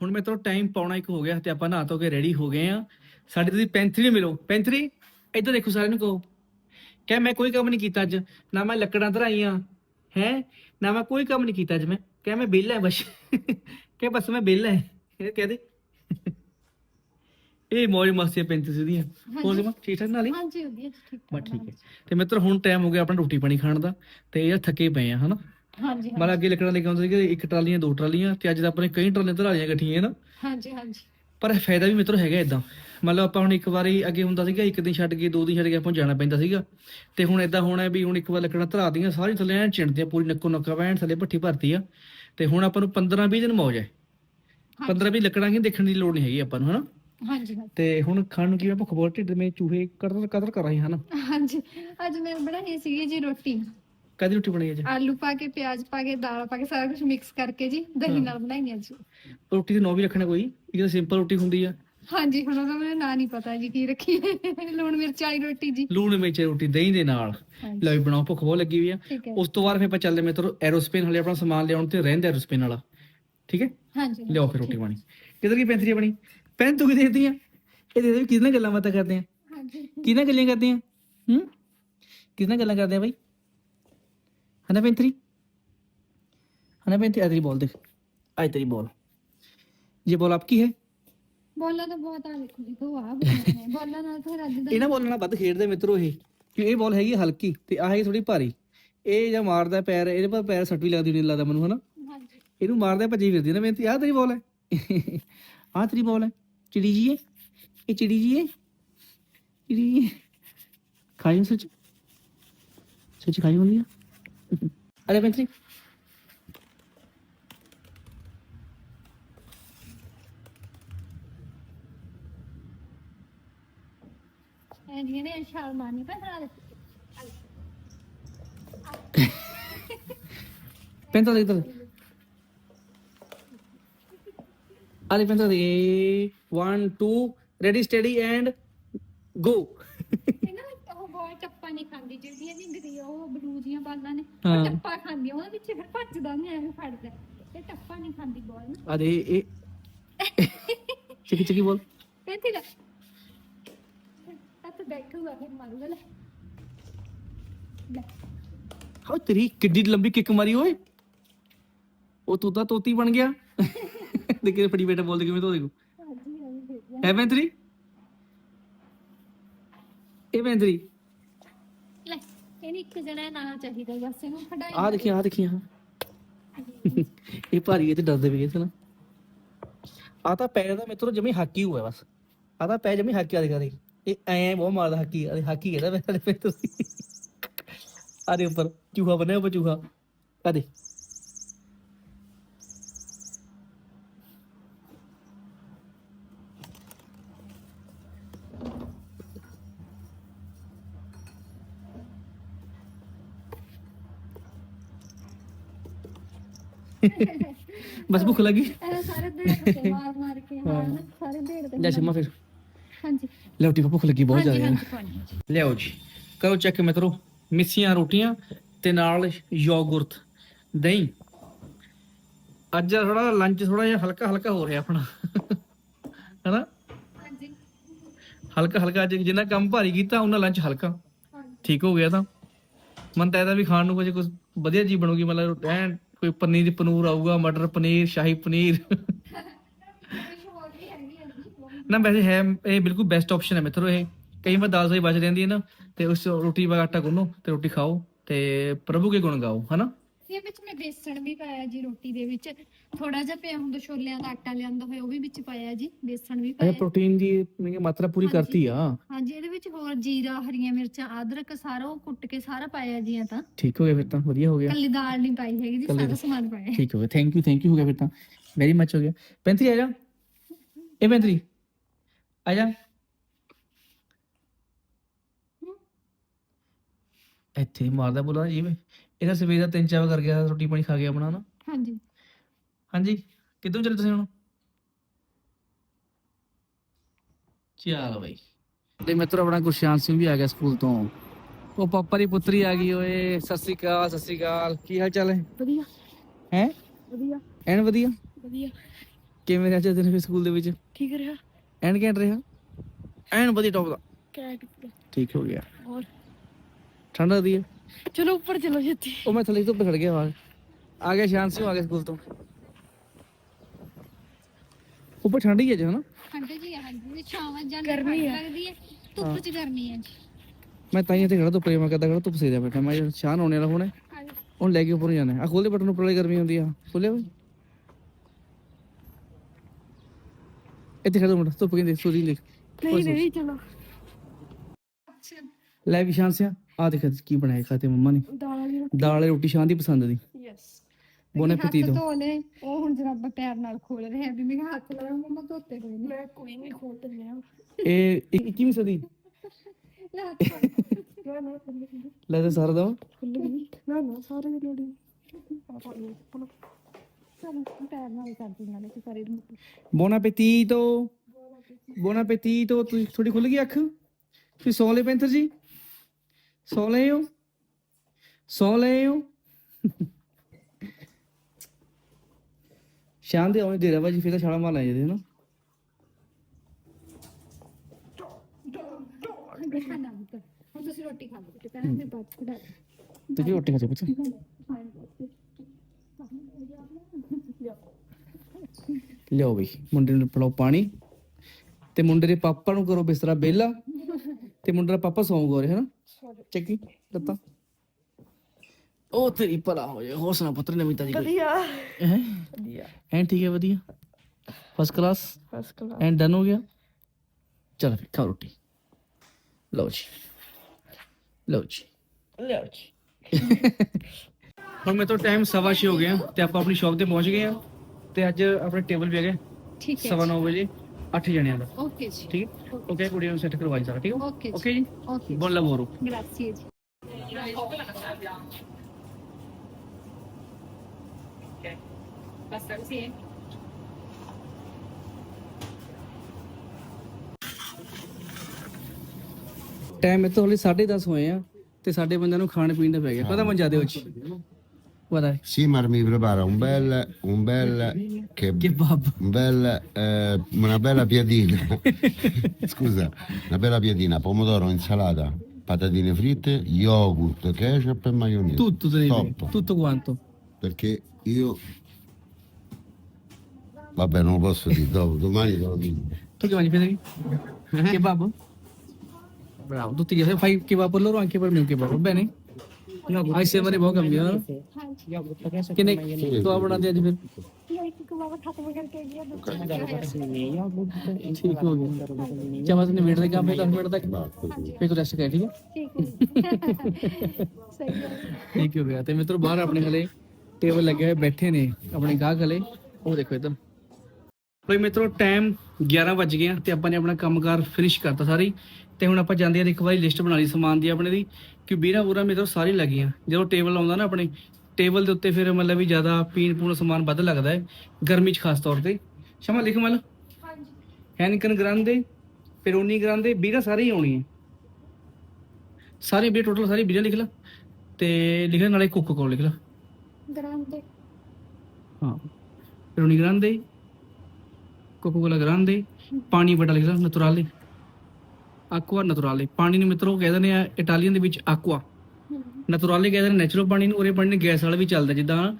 ਹੁਣ ਮੇਰੇ ਤੋਂ ਟਾਈਮ ਪਾਉਣਾ ਇੱਕ ਹੋ ਗਿਆ ਤੇ ਆਪਾਂ ਨਹਾ ਧੋ ਕੇ ਰੈਡੀ ਹੋ ਗਏ ਆ ਸਾਡੇ ਤੁਸੀਂ ਪੈਂਥਰੀ ਨੂੰ ਮਿਲੋ। ਪੈਂਥਰੀ ਇੱਧਰ ਦੇਖੋ ਸਾਰਿਆਂ ਨੂੰ ਕਹੋ। ਕਹਿ ਮੈਂ ਕੋਈ ਕੰਮ ਨਹੀਂ ਕੀਤਾ ਅੱਜ। ਨਾ ਮੈਂ ਲੱਕੜਾਂ ਧਰਾਈਆਂ ਹੈ? ਨਾ ਮੈਂ ਕੋਈ ਕੰਮ ਨਹੀਂ ਕੀਤਾ ਅੱਜ ਮੈਂ। ਕਹਿ ਮੈਂ ਵਿਹਲਾ ਹਾਂ ਬਸ। ਕਹਿ ਬਸ ਮੈਂ ਵਿਹਲਾ ਹਾਂ। ਇਹ ਕਹਿ ਦੇ। ਇਹ ਮੌਜ ਮਸਤੀ ਪੈਂਥਰੀ ਦੀਆਂ। ਹੋਰ ਜਮਾ ਠੀਕ ਠਾਕ ਨਾਲ ਹੀ? ਹਾਂਜੀ ਵਧੀਆ ਜੀ ਠੀਕ ਬਸ ਠੀਕ ਹੈ। ਤੇ ਮਿੱਤਰ ਹੁਣ ਟਾਈਮ ਹੋ ਗਿਆ ਆਪਣਾ ਰੋਟੀ ਪਾਣੀ ਖਾਣ ਦਾ। ਤੇ ਇਹ ਥੱਕੇ ਪਏ ਆ ਹਨਾ? ਹਾਂਜੀ ਮਤਲਬ ਅੱਗੇ ਲੱਕੜਾਂ ਲੈ ਕੇ ਆਉਂਦੇ ਸੀਗੇ ਇੱਕ ਟਰਾਲੀਆਂ ਦੋ ਟਰਾਲੀਆਂ ਤੇ ਅੱਜ ਤਾਂ ਆਪਣੇ ਕਈ ਟਰਾਲੀਆਂ ਧਰਾ ਲਈਆਂ ਇਕੱਠੀਆਂ ਨਾ ਹਾਂਜੀ ਹਾਂਜੀ। ਪਰ ਫਾਇਦਾ ਵੀ ਮਿੱਤਰੋ ਹੈਗਾ ਇਦਾਂ ਮਤਲਬ ਆਪਾਂ ਹੁਣ ਇੱਕ ਵਾਰੀ ਅੱਗੇ ਹੁੰਦਾ ਸੀਗਾ ਇੱਕ ਦਿਨ ਛੱਡ ਕੇ ਦੋ ਦਿਨ ਛੱਡ ਕੇ ਆਪਾਂ ਜਾਣਾ ਪੈਂਦਾ ਸੀਗਾ। ਤੇ ਹੁਣ ਇਦਾਂ ਹੋਣਾ ਵੀ ਹੁਣ ਇੱਕ ਵਾਰ ਲੱਕੜਾਂ ਧਰਾ ਦੀਆਂ ਸਾਰੀ ਥੱਲੇ ਐਨ ਚਿੰਟਦੀਆਂ ਪੂਰੀ ਨੱਕੋ ਨੱਕਾ ਵੈਣ ਥੱਲੇ ਭੱਠੀ ਭਰਤੀ ਆ। ਤੇ ਹੁਣ ਆਪਾਂ ਨੂੰ 15 20 ਦਿਨ ਮੌਜ ਹੈ 15 20 ਲੱਕੜਾਂ ਕੀ ਦੇਖਣ ਦੀ ਲੋੜ ਨਹੀਂ ਹੈਗੀ ਆਪਾਂ ਨੂੰ ਹਨਾ? ਹਾਂਜੀ ਤੇ ਹੁਣ ਖਾਣ ਨੂੰ ਕੀ ਆ, ਭੁੱਖ ਬਹੁਤ ਢਿੱਡ ਮੇ ਚੂਹੇ ਕਦਰ ਕਦਰ ਕਰ ਰਹੇ ਹਨ? ਹਾਂਜੀ। ਅੱਜ ਮੈਂ ਬਣਾਈ ਸੀਗੀ ਜੀ ਰੋਟੀ। ਕਾਦੀ ਰੋਟੀ ਬਣੀ ਅੱਜ? ਆਲੂ ਪਾ ਕੇ ਪਿਆਜ਼ ਪਾ ਕੇ ਦਾਲ ਪਾ ਕੇ ਸਾਰਾ ਕੁਝ ਮਿਕਸ ਕਰਕੇ ਜੀ ਦਹੀਂ ਨਾਲ ਬਣਾਈ ਹੈ ਜੀ ਰੋਟੀ ਤੇ ਨੋ ਵੀ ਰੱਖਣਾ ਕੋਈ? ਇੱਕ ਤਾਂ ਸਿੰਪਲ ਰੋਟੀ ਹੁੰਦੀ ਆ। ਹਾਂਜੀ ਹੁਣ ਉਹਦਾ ਮੈਨੂੰ ਨਾਂ ਨਹੀਂ ਪਤਾ ਜੀ ਕੀ ਰੱਖੀ *laughs* ਲੂਣ ਮਿਰਚ ਵਾਲੀ ਰੋਟੀ ਜੀ। ਲੂਣ ਵਿੱਚ ਰੋਟੀ ਦਹੀਂ ਦੇ ਨਾਲ। ਹਾਂਜੀ। ਲੈ ਵੀ ਬਣਾਓ ਭੁੱਖ ਬਹੁਤ ਲੱਗੀ ਹੋਈ ਆ। ਉਸ ਤੋਂ ਬਾਅਦ ਫਿਰ ਆਪਾਂ ਚੱਲਦੇ ਮਿੱਤਰੋ ਐਰੋਸਪੇਨ ਹਲੇ ਆਪਣਾ ਸਮਾਨ ਲਿਆਉਣ ਤੇ ਰਹਿੰਦੇ ਐਰੋਸਪੇਨ ਵਾਲਾ। ਠੀਕ ਹੈ? ਹਾਂਜੀ। ਲਿਆਓ ਫਿਰ ਰੋਟੀ ਪਾਣੀ। ਕਿਧਰ ਕੀ ਪੈਂਥਰੀ ਆਪਣੀ? ਪੈਨ ਤੂੰ ਕੀ ਦੇਖਦੀ ਆ ਇਹ ਦੇ ਦੇ ਕਿਸ ਨਾਲ ਗੱਲਾਂ ਬਾਤਾਂ ਕਰਦੇ ਆ? ਹਾਂਜੀ। ਕਿਸ ਨਾਲ ਗੱਲਾਂ ਕਰਦੇ ਆ? ਹੂੰ? ਕਿਸ ਨਾਲ ਗੱਲਾਂ ਕਰਦੇ ਆ ਬਾਈ? ਹਨਾ ਪੈਂਥਰੀ ਹਨਾ ਪੈਂਥਰੀ ਆ ਤੇਰੀ ਬੋਲ ਦੇਖ ਆਈ ਤੇਰੀ ਬੋਲ ये बॉल आपकी है ਬੋਲਾ ਤਾਂ ਬਹੁਤ ਆ ਦੇਖੋ ਜੀ ਦੋ ਆ *laughs* ਬੋਲਾ ਨਾਲ ਫਿਰ ਅੱਜ ਦਾ ਇਹਨਾਂ ਬੋਲ ਨਾਲ ਵੱਧ ਖੇਡਦੇ ਮਿੱਤਰੋ ਇਹ ਕਿ ਇਹ ਬੋਲ ਹੈਗੀ ਹਲਕੀ ਤੇ ਆਹ ਹੈਗੀ ਥੋੜੀ ਭਾਰੀ ਇਹ ਜਾਂ ਮਾਰਦਾ ਪੈਰ ਇਹਦੇ ਪਰ ਪੈਰ ਸੱਟ ਵੀ ਲੱਗਦੀ ਨਹੀਂ ਲੱਗਦਾ ਮੈਨੂੰ ਹਨਾ ਹਾਂਜੀ ਇਹਨੂੰ ਮਾਰਦਾ ਭੱਜੀ ਫਿਰਦੀ ਨਾ ਮਿਹਨਤੀ ਆਹ ਤੇਰੀ ਬੋਲ ਹੈ ਆਹ ਤੇਰੀ ਬੋਲ ਹੈ ਚਿੜੀ ਜੀ ਹੈ ਇਹ ਚਿੜੀ ਜੀ ਹੈ ਚਿੜੀ ਖਾਈ ਸੱਚ ਸੱਚ ਖਾਈ ਹੁੰਦੀ ਆ ਅਰੇ ਮਿਹਨਤੀ ਐਂ ਜੀ ਨੇ ਛਾਲ ਮਾਰਨੀ ਪੈ ਨਾਲ ਪੈਂਤਾ ਦੇ ਇਧਰ ਅਰੇ ਪੈਂਤਾ ਦੇ 1 2 ਰੈਡੀ ਸਟੱਡੀ ਐਂਡ ਗੋ ਇਹਨਾਂ ਉਹ ਬਹੁਤ ਟੱਪਾ ਨਹੀਂ ਖਾਂਦੀ ਜਿਹੜੀਆਂ ਦੀ ਗਰੀ ਉਹ ਬਲੂ ਦੀਆਂ ਬਾਲਾਂ ਨੇ। ਹਾਂ। ਟੱਪਾ ਖਾਂਦੀ ਆ, ਉਹਦੇ ਪਿੱਛੇ ਫਿਰ ਭੱਜਦਾ ਨਹੀਂ ਐਵੇਂ ਫੜਦਾ। ਇਹ ਟੱਪਾ ਨਹੀਂ ਖਾਂਦੀ ਬੋਲ ਨਾ। ਅਰੇ ਇਹ ਚਿਕੀ ਚਿਕੀ ਬੋਲ ਕਹਿੰਦੀ ਲੈ ਤਾਂ ਬੈਠੂਗਾ ਫਿਰ ਮਾਰੂਗਾ ਲੈ। ਲੈ। ਹਾਂ ਤੇਰੀ ਕਿੱਡੀ ਲੰਬੀ ਕਿੱਕ ਮਾਰੀ ਓਏ। ਉਹ ਤੂੰ ਤਾਂ ਤੋਤੀ ਬਣ ਗਿਆ। ਦੇਖੇ ਫੜੀ ਬੇਟਾ ਬੋਲਦੇ ਕਿਵੇਂ ਤੋ ਦੇਖੋ ਹਾਂਜੀ ਹਾਂਜੀ ਭੇਜਿਆ ਹੈ ਬੈਂਤਰੀ ਇਹ ਬੈਂਤਰੀ ਲੈ ਇਹਨੂੰ ਇੱਕ ਜਣਾ ਨਾ ਚਾਹੀਦਾ ਬਸ ਇਹਨੂੰ ਫੜਾਈ ਆਹ ਦੇਖੀ ਆਹ ਦੇਖੀ, ਆਹ। ਇਹ ਭਾਰੀ ਹੈ ਤੇ ਡਰਦੇ ਵੀ ਇਹ ਤੇ ਨਾ ਆ ਤਾਂ ਪੈਰ ਦਾ ਮਿੱਤਰੋ ਜਮੀ ਹਾਕੀ ਹੋਇਆ ਬਸ। ਆ ਤਾਂ ਪੈ ਜਮੀ ਹਾਕੀ ਆ ਦੇਖਾ ਦੇ ਇਹ ਐ ਬਹੁਤ ਮਾਰਦਾ ਹਾਕੀ ਅਰੇ ਹਾਕੀ ਕਹਿੰਦਾ ਮੇਰੇ ਤੇ। ਤੁਸੀਂ ਆਰੇ ਉੱਪਰ, ਚੂਹਾ ਬਣਿਆ ਉੱਪਰ, ਚੂਹਾ। ਆ ਦੇ ਬਸ ਭੁੱਖ ਲੱਗੀ? ਇਹ ਸਾਰੇ ਤੇ ਮਾਰ ਮਾਰ ਕੇ ਹਾਂ ਸਾਰੇ ਤੇ ਸ਼ਮਾ ਫਿਰ। ਹਾਂਜੀ। ਲੈ ਰੋਟੀ ਭੁੱਖ ਲੱਗੀ ਬਹੁਤ ਜ਼ਿਆਦਾ ਜੀ। ਕਰੋ ਚੈੱਕ ਮਿੱਤਰੋ ਮਿੱਸੀਆਂ ਰੋਟੀਆਂ ਤੇ ਨਾਲ ਯੋਗੁਰਤ। ਦਹੀਂ। ਅੱਜ ਥੋੜਾ ਲੰਚ ਥੋੜਾ ਜਿਹਾ ਹਲਕਾ ਹਲਕਾ ਹੋ ਰਿਹਾ ਆਪਣਾ। ਹੈਨਾ? ਹਾਂਜੀ। ਹਲਕਾ ਹਲਕਾ ਅੱਜ ਜਿੰਨਾ ਕੰਮ ਭਾਰੀ ਕੀਤਾ ਉਹਨਾਂ ਲੰਚ ਹਲਕਾ। ਠੀਕ ਹੋ ਗਿਆ ਤਾਂ। ਮਨ ਤਾਂ ਇਹਦਾ ਵੀ ਖਾਣ ਨੂੰ ਕੁਝ ਕੁਝ ਵਧੀਆ ਜੀ ਬਣੂਗੀ ਮਤਲਬ ਐਨ ਕੋਈ ਪਨੀਰ ਪਨੂਰ ਆਊਗਾ ਮਟਰ ਪਨੀਰ ਸ਼ਾਹੀ ਪਨੀਰ। *laughs* ਨਾ ਵੈਸੇ ਹੈ ਇਹ ਬਿਲਕੁਲ ਬੈਸਟ ਆਪਸ਼ਨ ਹੈ ਮਿੱਤਰੋ ਇਹ। ਕਈ ਵਾਰ ਦਾਲ ਸੋਈ ਬਚ ਜਾਂਦੀ ਹੈ ਨਾ ਤੇ ਉਸ ਰੋਟੀ ਦਾ ਆਟਾ ਗੁੰਨੋ ਤੇ ਰੋਟੀ ਖਾਓ ਤੇ ਪ੍ਰਭੂ ਕੇ ਗੁਣ ਗਾਓ ਹਨਾ? ਇਹ ਵਿੱਚ ਮੈਂ ਬੇਸਣ ਵੀ ਪਾਇਆ ਜੀ ਰੋਟੀ ਦੇ ਵਿੱਚ। ਥੋੜਾ ਜਿਹਾ ਪਿਆ ਹੁੰਦਾ ਛੋਲਿਆਂ ਦਾ ਆਟਾ ਲਿਆਂਦਾ ਹੋਇਆ ਉਹ ਵੀ ਵਿੱਚ ਪਾਇਆ ਜੀ ਬੇਸਣ ਵੀ ਇਹ ਪਾਇਆ। ਪ੍ਰੋਟੀਨ ਦੀ ਮਤਲਬ ਮਾਤਰਾ ਪੂਰੀ ਹਾਂਜੀ। ਕਰਤੀ ਆ। ਹਾਂਜੀ ਇਹਦੇ ਵਿੱਚ ਹੋਰ ਜੀਰਾ ਹਰੀਆਂ ਮਿਰਚਾਂ ਅਦਰਕ ਸਾਰਾ ਉਹ ਕੁੱਟ ਕੇ ਸਾਰਾ ਪਾਇਆ ਜੀ ਇਹ ਤਾਂ। ਠੀਕ ਹੋ ਗਿਆ ਫਿਰ ਤਾਂ ਵਧੀਆ ਹੋ ਗਿਆ। ਕੱਲੀ ਦਾਲ ਨਹੀਂ ਪਾਈ ਹੈਗੀ ਜੀ ਕੱਲੀ ਸਾਰਾ ਦਾਲ। ਸਮਾਨ ਪਾਇਆ। ਠੀਕ ਹੋ ਗਿਆ ਥੈਂਕ ਯੂ ਥੈਂਕ ਯੂ ਹੋ ਗਿਆ ਫਿਰ ਤਾਂ। ਵੈਰੀ ਮੱਚ ਹੋ ਗਿਆ। ਪੈਂਤਰੀ ਆ ਜਾ। ਇਹ ਪੈਂਤਰੀ। ਆ ਜਾ। ਇੱਥੇ ਮਾਰਦਾ ਬੋਲਾ ਜੀ ਵੇ ਇਹਦਾ ਸਵੇਰ ਦਾ ਤਿੰਨ ਚਾਰ ਵਾਰ ਕਰ ਗਿਆ ਰੋਟੀ ਪਾਣੀ ਖਾ ਗਿਆ ਆਪਣਾ ਨਾ ਹਾਂਜੀ। ਹਾਂਜੀ ਕਿੱਦੋਂ ਚੱਲੇ ਤੁਸੀਂ ਹੁਣ? ਚਲੋ ਬਈ। ਤੇ ਮਿੱਤਰ ਆਪਣਾ ਗੁਰਸ਼ਾਨ ਸਿੰਘ ਵੀ ਆ ਗਿਆ ਸਕੂਲ ਤੋਂ। ਉਹ ਪਾਪਾ ਦੀ ਪੁੱਤਰੀ ਆ ਗਈ ਓਏ ਸਤਿ ਸ੍ਰੀ ਅਕਾਲ ਸਤਿ ਸ੍ਰੀ ਅਕਾਲ। ਕੀ ਹਾਲ ਚਾਲ ਹੈ? ਵਧੀਆ। ਹੈ? ਵਧੀਆ। ਐਨ ਵਧੀਆ? ਵਧੀਆ। ਕਿਵੇਂ ਰਿਹਾ ਦਿਨ ਫਿਰ ਸਕੂਲ ਦੇ ਵਿੱਚ? ਠੀਕ ਰਿਹਾ। ਐਨ ਘੈਂਟ ਰਿਹਾ? ਐਨ ਵਧੀਆ ਟੌਪ ਦਾ। ਕੈਟ ਠੀਕ ਹੋ ਗਿਆ। ਹੋਰ? ਠੰਡ ਲੱਗਦੀ ਹੈ? ਚਲੋ ਉੱਪਰ ਚਲੋ ਛੇਤੀ। ਉਹ ਮੈਂ ਥੱਲੇ ਤੋਂ ਖੜ ਗਿਆ ਬਾਹਰ। ਆ ਗਿਆ ਸ਼ਾਨ ਸਿੰਘ ਆ ਗਿਆ ਸਕੂਲ ਤੋਂ। ਉੱਪਰ ਠੰਡ ਹੀ ਹੈ ਜੀ ਹਨਾ? ਠੰਡੇ ਜੀ ਹਾਂਜੀ। ਛਾਵਾਂ ਜਾਂ ਗਰਮੀ ਲੱਗਦੀ ਹੈ। ਧੁੱਪ ਚ ਗਰਮੀ ਹੈ ਜੀ। ਮੈਂ ਤਾਂ ਹੀ ਇੱਥੇ ਖੜਾ ਧੁੱਪੇ ਮੈਂ ਕਹਦਾ ਖੜਾ ਧੁੱਪ ਸੇਦਿਆ ਬੈਠਾ। ਮੈਂ ਸ਼ਾਨ ਆਉਣੇ ਵਾਲਾ ਹੁਣ ਹੈ। ਹੁਣ ਲੈ ਕੇ ਉੱਪਰ ਨੂੰ ਜਾਣਾ ਆ ਖੋਲੇ ਬਟਨ ਉੱਪਰ ਗਰਮੀ ਹੁੰਦੀ ਆ। ਖੋਲੇ ਇੱਥੇ ਖੜਾ ਮੁੰਡਾ ਧੁੱਪ ਕਹਿੰਦੇ ਸੂਰੀ ਦੇਖ ਨਹੀਂ ਨਹੀਂ ਚਲੋ। ਲੈ ਵੀ ਸ਼ਾਨ ਸਿਆ। ਆ ਦੇਖ ਕੀ ਬਣਾਇਆ ਖਾਤੇ ਮੰਮਾ ਨੇ। ਦਾਲ ਵਾਲੀ ਦਾਲ ਵਾਲੀ ਰੋਟੀ ਸ਼ਾਨ ਦੀ ਪਸੰਦ ਦੀ ਯੈਸ ਬੋਨੇ ਪਤੀ ਤੋਂ ਧੋ ਲੈ ਉਹ ਹੁਣ ਜਰਾਬਾ ਪੈਰ ਨਾਲ ਖੋਲ ਰਿਹਾ ਵੀ ਮੈਂ ਹੱਥ ਲਾਇਆ ਮੰਮਾ ਧੋਤੇ ਕੋਈ ਨਹੀਂ ਮੈਂ ਕੋਈ ਨਹੀਂ ਖੋਲ ਤੇ ਲਿਆ ਇਹ 21ਵੀਂ ਸਦੀ। ਲੈ ਹੱਥ ਨਾ ਨਾ ਲੈ ਤੇ ਸਾਰਾ ਦਾ ਨਾ ਨਾ ਸਾਰੇ ਦੇ ਲੋੜੀ। ਚਲ ਪੈਰ ਨਾਲ ਕਰਦੀ ਨਾਲੇ ਤੇ ਸਾਰੇ ਨੂੰ। ਬੋਨ ਬੋਨ ਐਪੀਟੀਟੋ ਤੁਸੀਂ ਥੋੜੀ ਖੁੱਲ ਗਈ ਅੱਖ। ਤੁਸੀਂ ਸੌ ਲਏ ਪੈਂਥਰ ਜੀ। ਸੌ ਲਏ ਹੋ ਸੌ ਲਏ ਹੋ ਸ਼ਾਨ ਦੇ ਆਉਣੇ ਦੇ ਰਿਹਾ ਭਾਜੀ ਫਿਰ ਤਾਂ ਛਾਲਾ ਮਾਰ ਲੈ ਜਾਂਦੇ ਨਾ ਖਾਣਾ ਹੁਣ ਤੁਸੀਂ ਰੋਟੀ ਖਾ ਲਓ ਤੇ ਪਹਿਲਾਂ ਮੈਂ ਬਾਅਦ ਚ ਖੜਾ ਤੁਸੀਂ ਰੋਟੀ ਖਾ ਜਾ ਪੁੱਤ ਲਿਓ ਬਈ ਮੁੰਡੇ ਨੂੰ ਪਿਲਾਓ ਪਾਣੀ ਤੇ ਮੁੰਡੇ ਦੇ ਪਾਪਾ ਨੂੰ ਕਰੋ ਬਿਸਤਰਾ ਬੇਲਾ ਤੇ ਮੁੰਡੇ ਦਾ ਪਾਪਾ ਸੌਂ ਗੋਰੇ ਹਨਾ ਚੱਕੀ ਲੱਤਾਂ। ਉਹ ਤੇਰੀ ਭਲਾ ਹੋ ਜਾਏ ਹੌਸਲਾ ਪੁੱਤਰ ਨਵੀਂ ਤਾਜੀ ਵਧੀਆ। ਹੈ? ਵਧੀਆ। ਐਂ ਠੀਕ ਹੈ ਵਧੀਆ? First class first class and done ਹੋ ਗਿਆ? ਚਲ ਫਿਰ ਖਾਓ ਰੋਟੀ। ਲਓ ਜੀ। ਲਓ ਜੀ। ਲਓ ਜੀ। ਹੁਣ ਮੇਰੇ ਤੋਂ ਟਾਈਮ ਸਵਾ ਛੇ ਹੋ ਗਿਆ ਤੇ ਆਪਾਂ ਆਪਣੀ ਸ਼ਾਪ ਤੇ ਪਹੁੰਚ ਗਏ ਆ ਤੇ ਅੱਜ ਆਪਣੇ ਟੇਬਲ ਵੀ ਹੈਗੇ ਠੀਕ ਹੈ ਸਵਾ ਨੌ ਵਜੇ। 8 ਜਣਿਆਂ ਦਾ। ਓਕੇ ਜੀ। ਠੀਕ ਹੈ? ਓਕੇ ਕੁੜੀਆਂ ਨੂੰ ਸੈੱਟ ਕਰਵਾਈ ਸਾਰਾ ਠੀਕ ਹੈ? ਓਕੇ ਜੀ। ਓਕੇ ਜੀ? ਓਕੇ ਬੋਲ ਲਾ ਮੋਰੂ ਗ੍ਰਾਸੀਏ ਜੀ। ਟਾਈਮ ਇਹ ਤੋਂ ਹਲੇ 10:30 ਹੋਏ ਆ ਤੇ ਸਾਡੇ ਬੰਦਿਆਂ ਨੂੰ ਖਾਣ ਪੀਣ ਦਾ ਪੈ ਗਿਆ। ਪਤਾ ਮਨ ਜਾਦੇ ਵਿੱਚ Guarda. Simar mi prepara un bel, un bel che, kebab, un bel, eh, una bella piadina, *laughs* scusa, una bella piadina, pomodoro, insalata, patatine fritte, yogurt, ketchup e maionese. Tutto, te Top. tutto quanto. Perché io... Vabbè, non lo posso dire dopo, domani te lo dico. Tu che mangi, Federico? Eh? Kebab? Bravo, tutti gli fai il kebab per loro, anche per me un kebab, va bene? Hai sempre poco cambiato che ne tu a ਬਣਾਉਂਦੇ ਅੱਜ ਫਿਰ? ਠੀਕ ਹੋ ਗਿਆ। ਚਾ ਬਸ ਨੇ wait ਦੇ ਕੰਮ ਹੈ 10 ਮਿੰਟ ਤੱਕ। ਫਿਰ ਤੂੰ ਰੈਸਟ ਕਰ ਠੀਕ ਹੈ? ਸਹੀ ਹੈ। ਠੀਕ ਹੋ ਗਿਆ। ਤੇ ਮਿੱਤਰੋ ਬਾਹਰ ਆਪਣੇ ਹਲੇ ਟੇਬਲ ਲੱਗੇ ਹੋਏ ਬੈਠੇ ਨੇ ਆਪਣੇ ਗਾਹਕ ਹਲੇ। ਉਹ ਦੇਖੋ ਇਧਰ। ਕੋਈ ਮਿੱਤਰੋ ਟਾਈਮ 11 ਵੱਜ ਗਏ ਆ ਤੇ ਆਪਾਂ ਨੇ ਆਪਣਾ ਕੰਮਕਾਰ ਫਿਨਿਸ਼ ਕਰਤਾ ਸਾਰੀ। ਤੇ ਹੁਣ ਆਪਾਂ ਜਾਂਦੇ ਆ ਇੱਕ ਵਾਰੀ ਲਿਸਟ ਬਣਾ ਲਈ ਸਮਾਨ ਦੀ ਆਪਣੇ ਦੀ। ਕਿ ਵੀਰਾ ਪੂਰਾ ਮਿੱਤਰੋ ਸਾਰੀ ਲੱਗੀਆਂ। ਜਦੋਂ ਟੇਬਲ ਆਉਂਦਾ ਨਾ ਆਪਣੇ ਟੇਬਲ ਦੇ ਉੱਤੇ ਫਿਰ ਮਤਲਬ ਵੀ ਜ਼ਿਆਦਾ ਪੀਣ ਪੂਣ ਸਮਾਨ ਵੱਧ ਲੱਗਦਾ ਹੈ ਗਰਮੀ 'ਚ ਖਾਸ ਤੌਰ ਤੇ। ਸ਼ਮਾ ਲਿਖ ਮਲ ਹੈਨਕਨ ਗ੍ਰਾਂਦੇ ਪੇਰੋਨੀ ਗ੍ਰਾਂਦੇ ਵੀਰਾ ਸਾਰੇ ਹੀ ਆਉਣੀ ਹੈ ਸਾਰੇ ਵੀ ਟੋਟਲ ਸਾਰੀ ਵੀਰਾ ਲਿਖ ਲਾ। ਤੇ ਲਿਖਣ ਨਾਲੇ ਕੋਕੋ ਕੋਲ ਲਿਖ ਲਾ। ਗ੍ਰਾਂਦੇ। ਹਾਂ। ਪੇਰੋਨੀ ਗ੍ਰਾਂਦੇ ਕੋਕੋ ਕੋਲਾ ਗ੍ਰਾਂਦੇ ਪਾਣੀ ਬੜਾ ਲਿਖ ਲਾ ਨੈਚੁਰਾਲੇ ਆਕਵਾ ਨੈਚੁਰਾਲੇ ਪਾਣੀ ਨੂੰ ਮਿੱਤਰੋ ਕਹਿ ਦਿੰਦੇ ਆ ਇਟਾਲੀਅਨ ਦੇ ਵਿੱਚ ਆਕਵਾ ਨੈਚੁਰਾਲੇ ਕਹਿੰਦੇ ਨੇ ਨੈਚੁਰਲ ਪਾਣੀ ਨੂੰ ਉਰੇ ਪਾਣੀ ਨੇ ਗੈਸ ਵਾਲਾ ਵੀ ਚੱਲਦਾ ਜਿੱਦਾਂ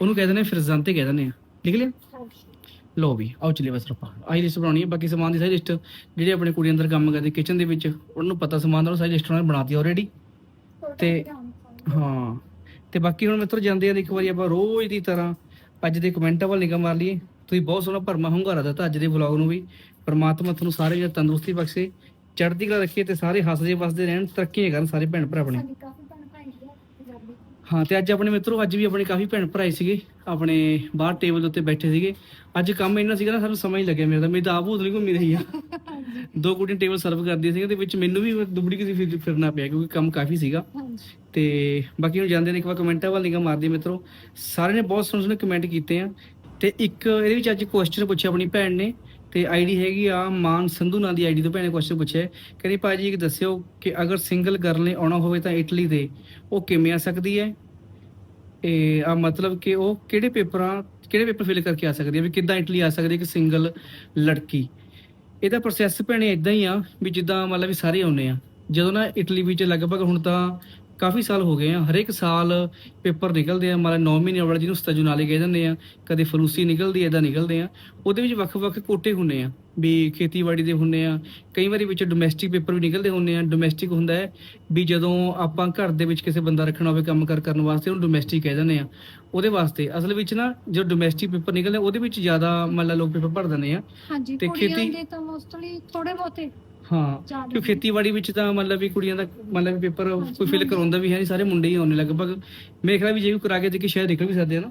ਉਹਨੂੰ ਕਹਿੰਦੇ ਨੇ ਫਰਜ਼ਾਂਤੇ ਕਹਿ ਦਿੰਦੇ ਆ। ਲਿਖ ਲਿਆ ਲੋ ਵੀ ਆਓ ਚਲੀਏ ਬਸ ਆਪਾਂ। ਆਹੀ ਲਿਸਟ ਬਣਾਉਣੀ ਹੈ ਬਾਕੀ ਸਮਾਨ ਦੀ ਸਾਰੀ ਲਿਸਟ ਜਿਹੜੇ ਆਪਣੇ ਕੁੜੀ ਅੰਦਰ ਕੰਮ ਕਰਦੇ ਕਿਚਨ ਦੇ ਵਿੱਚ ਉਹਨਾਂ ਨੂੰ ਪਤਾ ਸਮਾਨ ਦਾ ਉਹ ਸਾਰੀ ਲਿਸਟ ਉਹਨਾਂ ਨੇ ਬਣਾਤੀ ਆਲਰੇਡੀ ਤੇ ਹਾਂ ਤੇ ਬਾਕੀ ਹੁਣ ਮਿੱਤਰ ਜਾਂਦੇ ਆ ਇੱਕ ਵਾਰੀ ਆਪਾਂ ਰੋਜ਼ ਦੀ ਤਰ੍ਹਾਂ ਅੱਜ ਦੇ ਕਮੈਂਟਾਂ ਵੱਲ ਨਿਗਾਹ ਮਾਰ ਲਈਏ। ਤੁਸੀਂ ਬਹੁਤ ਸੋਹਣਾ ਭਰਮਾ ਹੁੰਗਾਰਾ ਦਿੱਤਾ ਅੱਜ ਦੇ ਵਲੌਗ ਨੂੰ ਵੀ। ਪਰਮਾਤਮਾ ਤੁਹਾਨੂੰ ਸਾਰੇ ਜਣ ਤੰਦਰੁਸਤੀ ਬਖਸ਼ੇ। ਚੜ੍ਹਦੀ ਕਲਾ ਰੱਖੇ ਤੇ ਸਾਰੇ ਹੱਸਦੇ ਵਸਦੇ ਰਹਿਣ ਤਰੱਕੀਆਂ ਕਰਨ ਸਾਰੇ ਭੈਣ ਭਰਾ ਆਪਣੇ। ਸਾਡੀ ਕਾਫੀ ਭੈਣ ਭਾਈ ਹੈ ਪੰਜਾਬੀ। ਹਾਂ ਤੇ ਅੱਜ ਆਪਣੇ ਮਿੱਤਰੋ ਅੱਜ ਵੀ ਆਪਣੇ ਕਾਫੀ ਭੈਣ ਭਰਾ ਸੀਗੇ ਆਪਣੇ ਬਾਹਰ ਟੇਬਲ ਦੇ ਉੱਤੇ ਬੈਠੇ ਸੀਗੇ। ਅੱਜ ਕੰਮ ਇੰਨਾ ਸੀਗਾ ਨਾ ਸਾਨੂੰ ਸਮਝ ਨਹੀਂ ਲੱਗਿਆ ਮੇਰੇ ਦਾ। ਮੇਰੀ ਤਾਂ ਆਪ ਉਤਲੀ ਘੁੰਮੀ ਰਹੀ ਆ। ਦੋ ਕੁੜੀਆਂ ਟੇਬਲ ਸਰਵ ਕਰਦੀਆਂ ਸੀਗੀਆਂ ਤੇ ਵਿੱਚ ਮੈਨੂੰ ਵੀ ਦੁਬੜੀ ਕਿਸੇ ਫਿਰ ਫਿਰਨਾ ਪਿਆ ਕਿਉਂਕਿ ਕੰਮ ਕਾਫੀ ਸੀਗਾ। ਹਾਂਜੀ। ਤੇ ਬਾਕੀ ਹੁਣ ਜਾਂਦੇ ਨੇ ਇੱਕ ਵਾਰ ਕਮੈਂਟਾਂ ਵੱਲ ਨਿਗਾਹ ਮਾਰਦੀ ਮਿੱਤਰੋ। ਸਾਰਿਆਂ ਨੇ ਬਹੁਤ ਸੋਹਣੇ ਸੋਹਣੇ ਕਮੈਂਟ ਕੀਤੇ ਆ। ਤੇ ਇੱਕ ਇਹਦੇ ਵਿੱਚ ਅੱਜ ਕੁਐਸਚਨ ਪੁੱਛਿਆ ਆਪਣੀ ਭੈਣ ਨੇ ਤੇ ਆਈਡੀ ਹੈਗੀ ਆ ਮਾਨ ਸੰਧੂ ਨਾਂ ਦੀ ਆਈਡੀ ਤੋਂ ਭੈਣ ਕੁਐਸਚਨ ਪੁੱਛਿਆ। ਕਹਿੰਦੀ ਭਾਜੀ ਇੱਕ ਦੱਸਿਓ ਕਿ ਅਗਰ ਸਿੰਗਲ ਗਰਲ ਨੇ ਆਉਣਾ ਹੋਵੇ ਤਾਂ ਇਟਲੀ ਦੇ, ਉਹ ਕਿਵੇਂ ਆ ਸਕਦੀ ਹੈ? ਇਹ ਆ ਮਤਲਬ ਕਿ ਉਹ ਕਿਹੜੇ ਪੇਪਰਾਂ, ਕਿਹੜੇ ਪੇਪਰ ਫਿਲ ਕਰਕੇ ਆ ਸਕਦੀ ਹੈ? ਵੀ ਕਿੱਦਾਂ ਇਟਲੀ ਆ ਸਕਦੀ ਹੈ ਇੱਕ ਸਿੰਗਲ ਲੜਕੀ? ਇਹਦਾ ਪ੍ਰੋਸੈਸ ਭੈਣੇ ਇਦਾਂ ਹੀ ਆ ਵੀ ਜਿੱਦਾਂ ਮਤਲਬ ਵੀ ਸਾਰੇ ਆਉਂਦੇ ਆ। ਜਦੋਂ ਨਾ ਇਟਲੀ ਵਿੱਚ ਲਗਭਗ ਹੁਣ ਤਾਂ ਕਾਫੀ ਸਾਲ ਹੋ ਗਏ ਆ ਹਰੇਕ ਸਾਲ ਪੇਪਰ ਨਿਕਲਦੇ ਆ ਮਤਲਬ 9 ਮਹੀਨੇ ਵਾਲਾ ਜਿਹਨੂੰ ਸਤਜੁਨਾਲੇ ਕਹਿ ਜਾਂਦੇ ਆ ਕਦੇ ਫਲੂਸੀ ਨਿਕਲਦੀ ਐ ਇਦਾਂ ਨਿਕਲਦੇ ਆ। ਉਹਦੇ ਵਿੱਚ ਵੱਖ-ਵੱਖ ਕੋਟੇ ਹੁੰਨੇ ਆ ਵੀ ਖੇਤੀਬਾੜੀ ਦੇ ਹੁੰਨੇ ਆ ਕਈ ਵਾਰੀ ਵਿੱਚ ਡੋਮੈਸਟਿਕ ਪੇਪਰ ਵੀ ਨਿਕਲਦੇ ਹੁੰਨੇ ਆ ਡੋਮੈਸਟਿਕ ਹੁੰਦਾ ਹੈ ਵੀ ਜਦੋਂ ਆਪਾਂ ਘਰ ਦੇ ਵਿੱਚ ਕਿਸੇ ਬੰਦਾ ਰੱਖਣਾ ਹੋਵੇ ਕੰਮ ਕਾਰ ਕਰਨ ਵਾਸਤੇ ਉਹਨੂੰ ਡੋਮੈਸਟਿਕ ਕਹਿ ਦਿੰਦੇ ਆ। ਉਹਦੇ ਵਾਸਤੇ ਅਸਲ ਵਿੱਚ ਨਾ ਜੋ ਡੋਮੈਸਟਿਕ ਪੇਪਰ ਨਿਕਲਦੇ ਉਹਦੇ ਵਿੱਚ ਜ਼ਿਆਦਾ ਮਤਲਬ ਲੋਕ ਪੇਪਰ ਭਰ ਦਿੰਦੇ ਆ। ਤੇ ਖੇਤੀ- ਦੇ ਤਾਂ ਮੋਸਟਲੀ ਥੋੜੇ ਬਹੁਤੇ। ਹਾਂ ਕਿਉਂ ਖੇਤੀਬਾੜੀ ਵਿੱਚ ਤਾਂ ਮਤਲਬ ਵੀ ਕੁੜੀਆਂ ਦਾ ਮਤਲਬ ਪੇਪਰ ਕੋਈ ਫਿਲ। ਕਰਾਉਂਦਾ ਵੀ ਹੈ ਨਹੀਂ ਸਾਰੇ ਮੁੰਡੇ ਹੀ ਆਉਣੇ ਲਗਭਗ ਮੇਰੇ ਖਿਆਲ ਵੀ ਜੇ ਕੋਈ ਕਰਾ ਕੇ ਤੇ ਕਿ ਸ਼ਾਇਦ ਨਿਕਲ ਵੀ ਸਕਦੇ ਆ ਨਾ।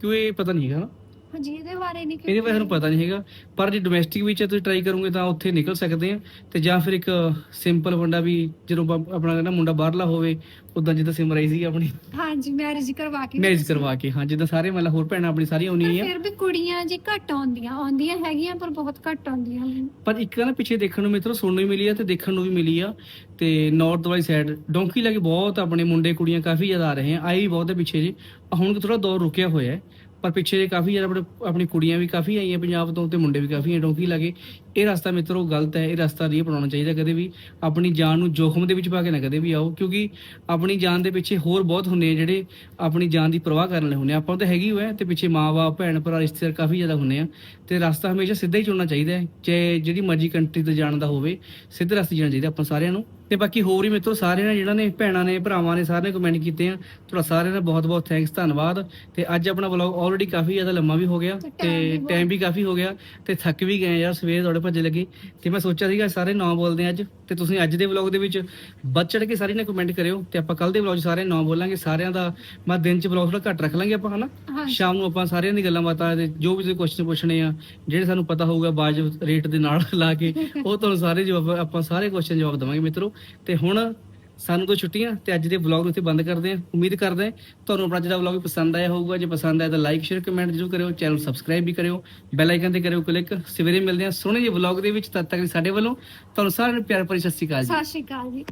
ਕਿਉਂ ਇਹ ਪਤਾ ਨਹੀਂ ਹੈਗਾ ਨਾ। ਹਾਂਜੀ ਇਹਦੇ ਬਾਰੇ ਨਹੀਂ ਇਹਦੇ ਬਾਰੇ ਸਾਨੂੰ ਪਤਾ ਨਹੀਂ ਹੈਗਾ ਪਰ ਜੇ ਡੋਮੈਸਟਿਕ ਵਿੱਚ ਤੁਸੀਂ ਟਰਾਈ ਕਰੋਗੇ ਤਾਂ ਉੱਥੇ ਨਿਕਲ ਸਕਦੇ ਆ ਤੇ ਜਾਂ ਫਿਰ ਇੱਕ ਸਿੰਪਲ ਮੁੰਡਾ ਵੀ ਜਦੋਂ ਆਪਾਂ- ਆਪਣਾ ਨਾ ਮੁੰਡਾ ਬਾਹਰਲਾ ਹੋਵੇ ਉਦਾਂ ਜਿੱਦਾਂ ਸਿਮਰਾਈ ਸੀ ਆਪਣੀ। ਹਾਂਜੀ ਮੈਰਿਜ ਕਰਵਾ ਕੇ ਮੈਰਿਜ ਕਰਵਾ ਕੇ ਹਾਂ ਜਿੱਦਾਂ ਸਾਰੇ ਮਤਲਬ ਹੋਰ ਭੈਣਾਂ ਆਪਣੀ ਸਾਰੀਆਂ ਪਰ ਆਉਣੀਆਂ ਫਿਰ ਵੀ ਕੁੜੀਆਂ ਜੀ ਘੱਟ ਆਉਂਦੀਆਂ ਆਉਂਦੀਆਂ ਹੈਗੀਆਂ ਪਰ ਬਹੁਤ ਘੱਟ ਆਉਂਦੀਆਂ ਪਰ ਇੱਕ ਨਾ ਪਿੱਛੇ ਦੇਖਣ ਨੂੰ ਮਿੱਤਰੋ ਸੁਣਨ ਨੂੰ ਵੀ ਮਿਲੀ ਆ ਤੇ ਦੇਖਣ ਨੂੰ ਵੀ ਮਿਲੀ ਆ ਤੇ ਨਾਰਥ ਵਾਲੀ ਸਾਈਡ ਡੋਂਕੀ ਲੱਗੇ ਬਹੁਤ ਆਪਣੇ ਮੁੰਡੇ ਕੁੜੀਆਂ ਕਾਫੀ ਜ਼ਿਆਦਾ ਆ ਰਹੇ ਆ ਵੀ ਬਹੁਤ ਹੈ ਪਿੱਛੇ ਜੀ। ਹੁਣ ਥੋੜਾ ਦੌਰ ਰੁਕਿਆ ਹੋਇਆ ਹੈ। ਪਰ ਪਿੱਛੇ ਜੇ ਕਾਫੀ ਜ਼ਿਆਦਾ ਆਪਣੇ ਆਪਣੀ ਕੁੜੀਆਂ ਵੀ ਕਾਫੀ ਆਈਆਂ ਪੰਜਾਬ ਤੋਂ ਤੇ ਮੁੰਡੇ ਵੀ ਕਾਫੀ ਆ ਡੋਂਕੀ ਲੱਗੇ ਇਹ ਰਸਤਾ ਮਿੱਤਰੋ ਗਲਤ ਹੈ, ਇਹ ਰਸਤਾ ਨਹੀਂ ਅਪਣਾਉਣਾ ਚਾਹੀਦਾ ਕਦੇ ਵੀ। ਆਪਣੀ ਜਾਨ ਨੂੰ ਜੋਖਮ ਦੇ ਵਿੱਚ ਪਾ ਕੇ ਨਾ ਕਦੇ ਵੀ ਆਓ, ਕਿਉਂਕਿ ਆਪਣੀ ਜਾਨ ਦੇ ਪਿੱਛੇ ਹੋਰ ਬਹੁਤ ਹੁੰਦੇ ਆ ਜਿਹੜੇ ਆਪਣੀ ਜਾਨ ਦੀ ਪਰਵਾਹ ਕਰਨ ਵਾਲੇ ਹੁੰਦੇ ਆ। ਆਪਾਂ ਤਾਂ ਹੈਗੀ ਹੋਇਆ ਤੇ ਪਿੱਛੇ ਮਾਂ-ਬਾਪ, ਭੈਣ ਭਰਾ, ਰਿਸ਼ਤੇਦਾਰ ਕਾਫੀ ਜ਼ਿਆਦਾ ਹੁੰਦੇ ਆ। ਤੇ ਰਸਤਾ ਹਮੇਸ਼ਾ ਸਿੱਧਾ ਹੀ ਚੁਣਨਾ ਚਾਹੀਦਾ ਹੈ, ਚਾਹੇ ਜਿਹੜੀ ਮਰਜ਼ੀ ਕੰਟਰੀ ਤੇ ਜਾਣ ਦਾ ਹੋਵੇ, ਸਿੱਧੇ ਰਸਤੇ ਜਾਣਾ ਚਾਹੀਦਾ ਆਪਾਂ ਸਾਰਿਆਂ ਨੂੰ। ਤੇ ਬਾਕੀ ਹੋਰ ਵੀ ਮਿੱਤਰੋ ਸਾਰਿਆਂ ਨੇ ਜਿਹੜਾ ਨੇ ਭੈਣਾਂ ਨੇ ਭਰਾਵਾਂ ਨੇ ਸਾਰਿਆਂ ਨੇ ਕਮੈਂਟ ਕੀਤੇ ਆ। ਤੁਹਾਡਾ ਸਾਰਿਆਂ ਦਾ ਬਹੁਤ ਬਹੁਤ ਥੈਂਕਸ ਧੰਨਵਾਦ। ਤੇ ਅੱਜ ਆਪਣਾ ਵਲੌਗ ਆਲਰੇਡੀ ਕਾਫੀ ਜ਼ਿਆਦਾ ਲੰਮਾ ਵੀ ਹੋ ਗਿਆ ਤੇ ਟਾਈਮ ਵੀ ਕਾਫੀ ਹੋ ਗਿਆ ਤੇ ਥੱਕ ਵੀ ਗਏ ਯਾਰ ਸਵੇਰ ਦੌੜੇ ਭੱਜੇ ਲੱਗੇ। ਤੇ ਮੈਂ ਸੋਚਿਆ ਸੀਗਾ ਸਾਰੇ ਨਾਂ ਬੋਲਦੇ ਅੱਜ। ਤੇ ਤੁਸੀਂ ਅੱਜ ਦੇ ਵਲੌਗ ਦੇ ਵਿੱਚ ਵੱਧ ਚੜ ਕੇ ਸਾਰੇ ਨੇ ਕਮੈਂਟ ਕਰਿਓ ਤੇ ਆਪਾਂ ਕੱਲ ਦੇ ਵਲੌਗ 'ਚ ਸਾਰੇ ਨਾਂ ਬੋਲਾਂਗੇ। ਸਾਰਿਆਂ ਦਾ ਮੈਂ ਦਿਨ 'ਚ ਵਲੌਗ ਥੋੜਾ ਘੱਟ ਰੱਖ ਲਾਂਗੇ ਆਪਾਂ ਹਨਾ? ਸ਼ਾਮ ਨੂੰ ਆਪਾਂ ਸਾਰਿਆਂ ਦੀ ਗੱਲਾਂ ਬਾਤਾਂ ਤੇ ਜੋ ਵੀ ਤੁਸੀਂ ਕੁਐਸਚਨ ਪੁੱਛਣੇ ਆ ਜਿਹੜੇ ਸਾਨੂੰ ਪਤਾ ਹੋਊਗਾ ਬਾਜ ਰੇਟ ਦੇ ਨਾਲ ਲਾ ਕੇ ਉਹ ਤੁਹਾਨੂੰ ਸਾਰੇ ਜਵਾਬ ਆਪਾਂ ਸਾਰੇ ਕੁਐਸਚਨ ਜਵਾਬ ਦਵਾਂਗੇ ਮਿੱਤਰੋ। ਤੇ ਹੁਣ ਸਾਨੂੰ ਤੋਂ ਛੁੱਟੀਆਂ ਤੇ ਅੱਜ ਦੇ ਵਲੌਗ ਨੂੰ ਇੱਥੇ ਬੰਦ ਕਰਦੇ ਹਾਂ। ਉਮੀਦ ਕਰਦੇ ਹਾਂ ਤੁਹਾਨੂੰ ਆਪਣਾ ਜਿਹੜਾ ਵਲੌਗ ਪਸੰਦ ਆਇਆ ਹੋਊਗਾ। ਜੇ ਪਸੰਦ ਆਇਆ ਤਾਂ ਲਾਈਕ ਸ਼ੇਅਰ ਕਮੈਂਟ ਜ਼ਰੂਰ ਕਰਿਓ। ਚੈਨਲ ਸਬਸਕ੍ਰਾਈਬ ਵੀ ਕਰਿਓ। ਬੈਲ ਆਈਕਨ ਤੇ ਕਰਿਓ ਕਲਿੱਕ ਸਵੇਰੇ ਮਿਲਦੇ ਹਾਂ ਸੋਹਣੇ ਜਿਹੇ ਵਲੌਗ ਦੇ ਵਿੱਚ। ਤਦ ਤੱਕ ਲਈ ਸਾਡੇ ਵੱਲੋਂ। ਤੁਹਾਨੂੰ ਸਾਰਿਆਂ ਨੂੰ ਪਿਆਰ ਭਰੀ ਸਤਿ ਸ਼੍ਰੀ ਅਕਾਲ ਜੀ। ਸਤਿ ਸ਼੍ਰੀ ਅਕਾਲ ਜੀ।